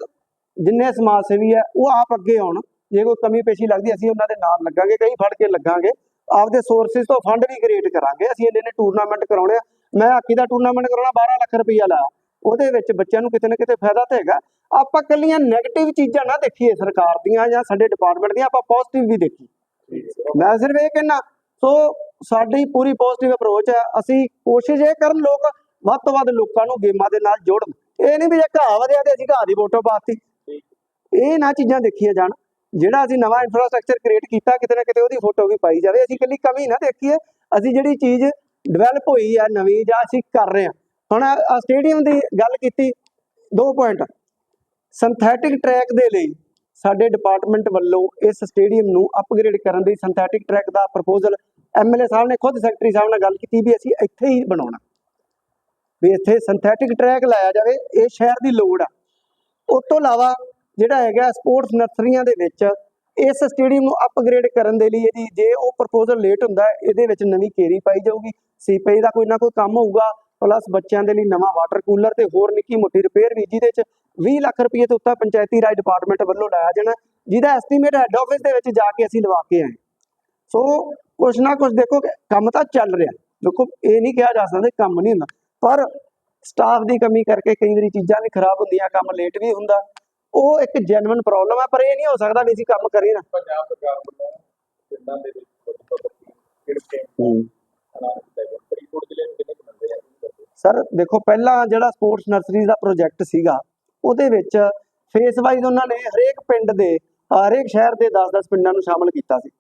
ਜਿੰਨੇ ਸਮਾਜ ਸੇਵੀ ਹੈ, ਉਹ ਆਪ ਅੱਗੇ ਆਉਣ। ਜੇ ਕੋਈ ਕਮੀ ਪੇਸ਼ੀ ਲੱਗਦੀ, ਅਸੀਂ ਉਹਨਾਂ ਦੇ ਨਾਲ ਲੱਗਾਂਗੇ, ਕਈ ਫੜ ਕੇ ਲੱਗਾਂਗੇ। ਆਪਦੇ ਸੋਰਸਿਸ ਤੋਂ ਫੰਡ ਵੀ ਕ੍ਰੀਏਟ ਕਰਾਂਗੇ। ਅਸੀਂ ਇੰਨੇ ਨੇ ਟੂਰਨਾਮੈਂਟ ਕਰਾਉਣੇ ਆ। ਮੈਂ ਹਾਕੀ ਦਾ ਟੂਰਨਾਮੈਂਟ ਕਰਾਉਣਾ 12 ਲੱਖ ਰੁਪਈਆ ਲਾਇਆ ਉਹਦੇ ਵਿੱਚ ਬੱਚਿਆਂ ਨੂੰ ਕਿਤੇ ਨਾ ਕਿਤੇ ਫਾਇਦਾ ਤਾਂ ਹੈਗਾ। ਆਪਾਂ ਕੱਲੀਆਂ 네ਗੇਟਿਵ ਚੀਜ਼ਾਂ ਨਾ ਦੇਖੀਏ, ਸਰਕਾਰ ਦੀਆਂ ਜਾਂ ਸਾਡੇ ਡਿਪਾਰਟਮੈਂਟ ਦੀਆਂ, ਆਪਾਂ ਪੋਜ਼ਿਟਿਵ ਵੀ ਦੇਖੀਏ। ਮੈਂ ਸਿਰਫ ਇਹ ਕਹਿਣਾ, ਸੋ ਸਾਡੀ ਪੂਰੀ ਪੋਜ਼ਿਟਿਵ ਅਪਰੋਚ ਹੈ। ਅਸੀਂ ਕੋਸ਼ਿਸ਼ ਇਹ ਕਰਨ, ਲੋਕ ਵੱਧ ਤੋਂ ਵੱਧ ਲੋਕਾਂ ਨੂੰ ਗੇਮਾਂ ਦੇ ਨਾਲ ਜੋੜਨ। ਇਹ ਨਹੀਂ ਵੀ ਜੇ ਘਾਹ ਵਧਿਆ ਤੇ ਅਸੀਂ ਘਾਹ ਦੀ ਫੋਟੋ ਪਾਤੀ ਇਹ ਨਾ ਚੀਜ਼ਾਂ ਦੇਖੀਆਂ ਜਾਣ, ਜਿਹੜਾ ਅਸੀਂ ਨਵਾਂ ਇਨਫਰਾਸਟ੍ਰਕਚਰ ਕ੍ਰੀਏਟ ਕੀਤਾ, ਕਿਤੇ ਨਾ ਕਿਤੇ ਉਹਦੀ ਫੋਟੋ ਵੀ ਪਾਈ ਜਾਵੇ। ਅਸੀਂ ਇਕੱਲੀ ਕਮੀ ਨਾ ਦੇਖੀਏ। ਅਸੀਂ ਜਿਹੜੀ ਚੀਜ਼ ਡਿਵੈਲਪ ਹੋਈ ਆ, ਨਵੀਂ ਜਾਂ ਅਸੀਂ ਕਰ ਰਹੇ ਹਾਂ ਹੁਣ ਸਟੇਡੀਅਮ ਦੀ ਗੱਲ ਕੀਤੀ, ਦੋ ਪੁਆਇੰਟ ਸਿੰਥੈਟਿਕ ਟਰੈਕ ਦੇ ਲਈ ਸਾਡੇ ਡਿਪਾਰਟਮੈਂਟ ਵੱਲੋਂ ਇਸ ਸਟੇਡੀਅਮ ਨੂੰ ਅਪਗ੍ਰੇਡ ਕਰਨ ਦੀ ਸਿੰਥੈਟਿਕ ਟਰੈਕ ਦਾ ਪ੍ਰਪੋਜ਼ਲ ਐਮਐਲਏ ਸਾਹਿਬ ਨੇ ਖੁਦ ਸੈਕਟਰੀ ਸਾਹਿਬ ਨਾਲ ਗੱਲ ਕੀਤੀ ਵੀ ਅਸੀਂ ਇੱਥੇ ਹੀ ਬਣਾਉਣਾ। ਵੀ ਇੱਥੇ ਸਿੰਥੈਟਿਕ ਟਰੈਕ ਲਾਇਆ ਜਾਵੇ, ਇਹ ਸ਼ਹਿਰ ਦੀ ਲੋੜ ਆ। ਉਸ ਤੋਂ ਇਲਾਵਾ ਜਿਹੜਾ ਹੈਗਾ ਸਪੋਰਟਸ ਨਰਸਰੀਆਂ ਦੇ ਵਿੱਚ ਇਸ ਸਟੇਡੀਅਮ ਨੂੰ ਅਪਗ੍ਰੇਡ ਕਰਨ ਦੇ ਲਈ ਇਹਦੀ ਜੇ ਉਹ ਪ੍ਰਪੋਜ਼ਲ ਲੇਟ ਹੁੰਦਾ, ਇਹਦੇ ਵਿੱਚ ਨਵੀਂ ਕੇਰੀ ਪਾਈ ਜਾਊਗੀ। ਸੀਪੇਜ ਦਾ ਕੋਈ ਨਾ ਕੋਈ ਕੰਮ ਹੋਊਗਾ ਪਲੱਸ ਬੱਚਿਆਂ ਦੇ ਲਈ ਨਵਾਂ ਵਾਟਰ ਕੂਲਰ ਤੇ ਹੋਰ ਨਿੱਕੀ ਮੋਟੀ ਰਿਪੇਅਰ ਵੀ ਜਿਹਦੇ ਚ 20 ਲੱਖ ਰੁਪਏ ਤੋਂ ਉੱਤੇ ਪੰਚਾਇਤੀ ਰਾਜ ਡਿਪਾਰਟਮੈਂਟ ਵੱਲੋਂ ਲਾਇਆ ਜਾਣਾ ਜਿਹਦਾ ਐਸਟੀਮੇਟ ਹੈੱਡ ਆਫਿਸ ਦੇ ਵਿੱਚ ਜਾ ਕੇ ਅਸੀਂ ਲਵਾ ਕੇ ਆਏ। ਸੋ ਕੁਛ ਨਾ ਕੁਛ ਦੇਖੋ ਕੰਮ ਤਾਂ ਚੱਲ ਰਿਹਾ। ਦੇਖੋ ਇਹ ਨਹੀਂ ਕਿਹਾ ਜਾ ਸਕਦਾ ਕੰਮ ਨਹੀਂ ਹੁੰਦਾ। ਪਰ ਸਟਾਫ ਦੀ ਕਮੀ ਕਰਕੇ ਕਈ ਵਾਰੀ ਚੀਜ਼ਾਂ ਵੀ ਖਰਾਬ ਹੁੰਦੀਆਂ ਕੰਮ ਲੇਟ ਵੀ ਹੁੰਦਾ। ਉਹ ਇੱਕ ਜੈਨੂਇਨ ਪ੍ਰੋਬਲਮ ਹੈ ਪਰ ਇਹ ਨਹੀਂ ਹੋ ਸਕਦਾ ਵੀ ਅਸੀਂ ਕੰਮ ਕਰੀਏ ਨਾ। ਪੰਜਾਬ ਸਰਕਾਰ ਵੱਲੋਂ ਪਿੰਡਾਂ ਦੇ ਵਿੱਚ ਸਰ ਦੇਖੋ ਪਹਿਲਾਂ ਜਿਹੜਾ ਸਪੋਰਟਸ ਨਰਸਰੀ ਦਾ ਪ੍ਰੋਜੈਕਟ ਸੀਗਾ ਉਹਦੇ ਵਿੱਚ ਫੇਸ ਵਾਈਜ਼ ਉਹਨਾਂ ਨੇ ਹਰੇਕ ਪਿੰਡ ਦੇ, ਹਰੇਕ ਸ਼ਹਿਰ ਦੇ 10-10 ਪਿੰਡਾਂ ਨੂੰ ਸ਼ਾਮਲ ਕੀਤਾ ਸੀ।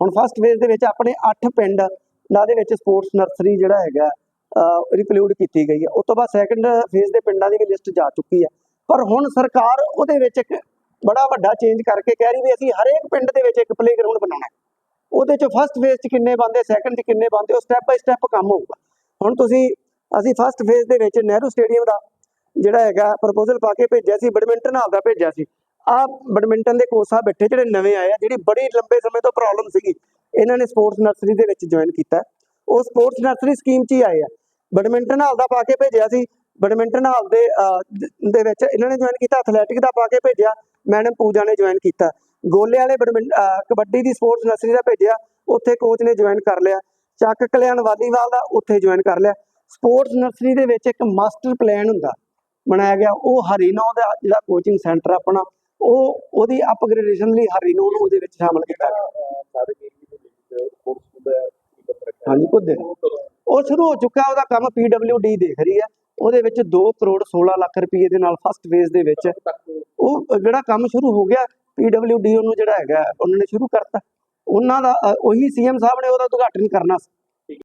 ਹੁਣ ਫਸਟ ਫੇਜ਼ ਦੇ ਵਿੱਚ ਆਪਣੇ 8 ਪਿੰਡ ਦਾ ਦੇ ਵਿੱਚ ਸਪੋਰਟਸ ਨਰਸਰੀ ਜਿਹੜਾ ਹੈਗਾ ਰਿਕਲੂਡ ਕੀਤੀ ਗਈ ਹੈ। ਉਸ ਤੋਂ ਬਾਅਦ ਸੈਕੰਡ ਫੇਜ਼ ਦੇ ਪਿੰਡਾਂ ਦੀ ਵੀ ਲਿਸਟ ਜਾ ਚੁੱਕੀ ਹੈ। ਪਰ ਹੁਣ ਸਰਕਾਰ ਉਹਦੇ ਵਿੱਚ ਇੱਕ ਬੜਾ ਵੱਡਾ ਚੇਂਜ ਕਰਕੇ ਕਹਿ ਰਹੀ ਵੀ ਅਸੀਂ ਹਰੇਕ ਪਿੰਡ ਦੇ ਵਿੱਚ ਇੱਕ ਪਲੇਗਰਾਉਂਡ ਬਣਾਉਣਾ ਹੈ। ਉਹਦੇ ਚ ਫਸਟ ਫੇਸ ਚ ਕਿੰਨੇ ਬੰਦੇ ਸੈਕੰਡ ਚ ਕਿੰਨੇ ਬੰਦੇ, ਉਹ ਸਟੈਪ ਬਾਈ ਸਟੈਪ ਕੰਮ ਹੋਊਗਾ। ਹੁਣ ਤੁਸੀਂ, ਅਸੀਂ ਫਸਟ ਫੇਸ ਦੇ ਵਿੱਚ ਨਹਿਰੂ ਸਟੇਡੀਅਮ ਦਾ ਜਿਹੜਾ ਹੈਗਾ ਪ੍ਰਪੋਜ਼ਲ ਪਾ ਕੇ ਭੇਜਿਆ ਸੀ ਬੈਡਮਿੰਟਨ ਹਾਲ ਦਾ ਭੇਜਿਆ ਸੀ। ਆ ਬੈਡਮਿੰਟਨ ਦੇ ਕੋਚ ਸਾਹਿਬ ਬੈਠੇ, ਜਿਹੜੇ ਨਵੇਂ ਆਏ ਆ, ਜਿਹੜੀ ਬੜੀ ਲੰਬੇ ਸਮੇਂ ਤੋਂ ਪ੍ਰੋਬਲਮ ਸੀਗੀ। ਇਹਨਾਂ ਨੇ ਸਪੋਰਟਸ ਨਰਸਰੀ ਦੇ ਵਿੱਚ ਜੁਆਇਨ ਕੀਤਾ। ਉਹ ਸਪੋਰਟਸ ਨਰਸਰੀ ਸਕੀਮ 'ਚ ਹੀ ਆਏ ਆ। ਬੈਡਮਿੰਟਨ ਹਾਲ ਦਾ ਪਾ ਕੇ ਭੇਜਿਆ ਸੀ। ਬੈਡਮਿੰਟਨ ਹਾਲ ਦੇ ਦੇ ਵਿੱਚ ਇਹਨਾਂ ਨੇ ਜੁਆਇਨ ਕੀਤਾ ਐਥਲੈਟਿਕ ਦਾ ਪਾ ਕੇ ਭੇਜਿਆ। ਮੈਡਮ ਪੂਜਾ ਨੇ ਜੁਆਇਨ ਕੀਤਾ। ਗੋਲੇ ਵਾਲੇ ਕਬੱਡੀ ਦੀ ਸਪੋਰਟਸ ਨਰਸਰੀ ਦਾ ਭੇਜਿਆ। ਉੱਥੇ ਕੋਚ ਨੇ ਜੁਆਇਨ ਕਰ ਲਿਆ। ਚੱਕ ਕਲਿਆਣ ਵਾਲੀਵਾਲ ਦਾ ਉੱਥੇ ਜੁਆਇਨ ਕਰ ਲਿਆ। ਸਪੋਰਟਸ ਨਰਸਰੀ ਦੇ ਵਿੱਚ ਇੱਕ ਮਾਸਟਰ ਪਲਾਨ ਹੁੰਦਾ। ਬਣਾਇਆ ਗਿਆ। ਉਹ ਹਰੀਨੋ ਦਾ ਜਿਹੜਾ ਕੋਚਿੰਗ ਸੈਂਟਰ ਆਪਣਾ ਉਹ ਉਹਦੀ ਅਪਗ੍ਰੇਡੇਸ਼ਨ ਲਈ ਹਰੀਨੋ ਨੂੰ ਉਹਦੇ ਵਿੱਚ ਸ਼ਾਮਲ ਕੀਤਾ ਗਿਆ। ਸਾਰੇ ਏਰੀਏ ਦੇ। ਉਹ ਸ਼ੁਰੂ ਹੋ ਚੁੱਕਾ ਉਹਦਾ ਕੰਮ ਡੀ ਦੇਖ ਰਹੀ ਹੈ। ਉਹਦੇ ਵਿੱਚ 2 ਕਰੋੜ 16 ਲੱਖ ਰੁਪਏ ਦੇ ਨਾਲ ਫਸਟ ਫੇਜ਼ ਦੇ ਵਿੱਚ ਤੱਕ ਉਹ ਜਿਹੜਾ ਕੰਮ ਸ਼ੁਰੂ ਹੋ ਗਿਆ ਡੀ ਉਹਨੂੰ ਜਿਹੜਾ ਹੈਗਾ ਉਹਨਾਂ ਨੇ ਸ਼ੁਰੂ ਕਰਤਾ। ਉਹਨਾਂ ਦਾ ਅ, ਉਹੀ ਸੀਐਮ ਸਾਹਿਬ ਨੇ ਉਹਦਾ ਉਦਘਾਟਨ ਕਰਨਾ ਸੀ।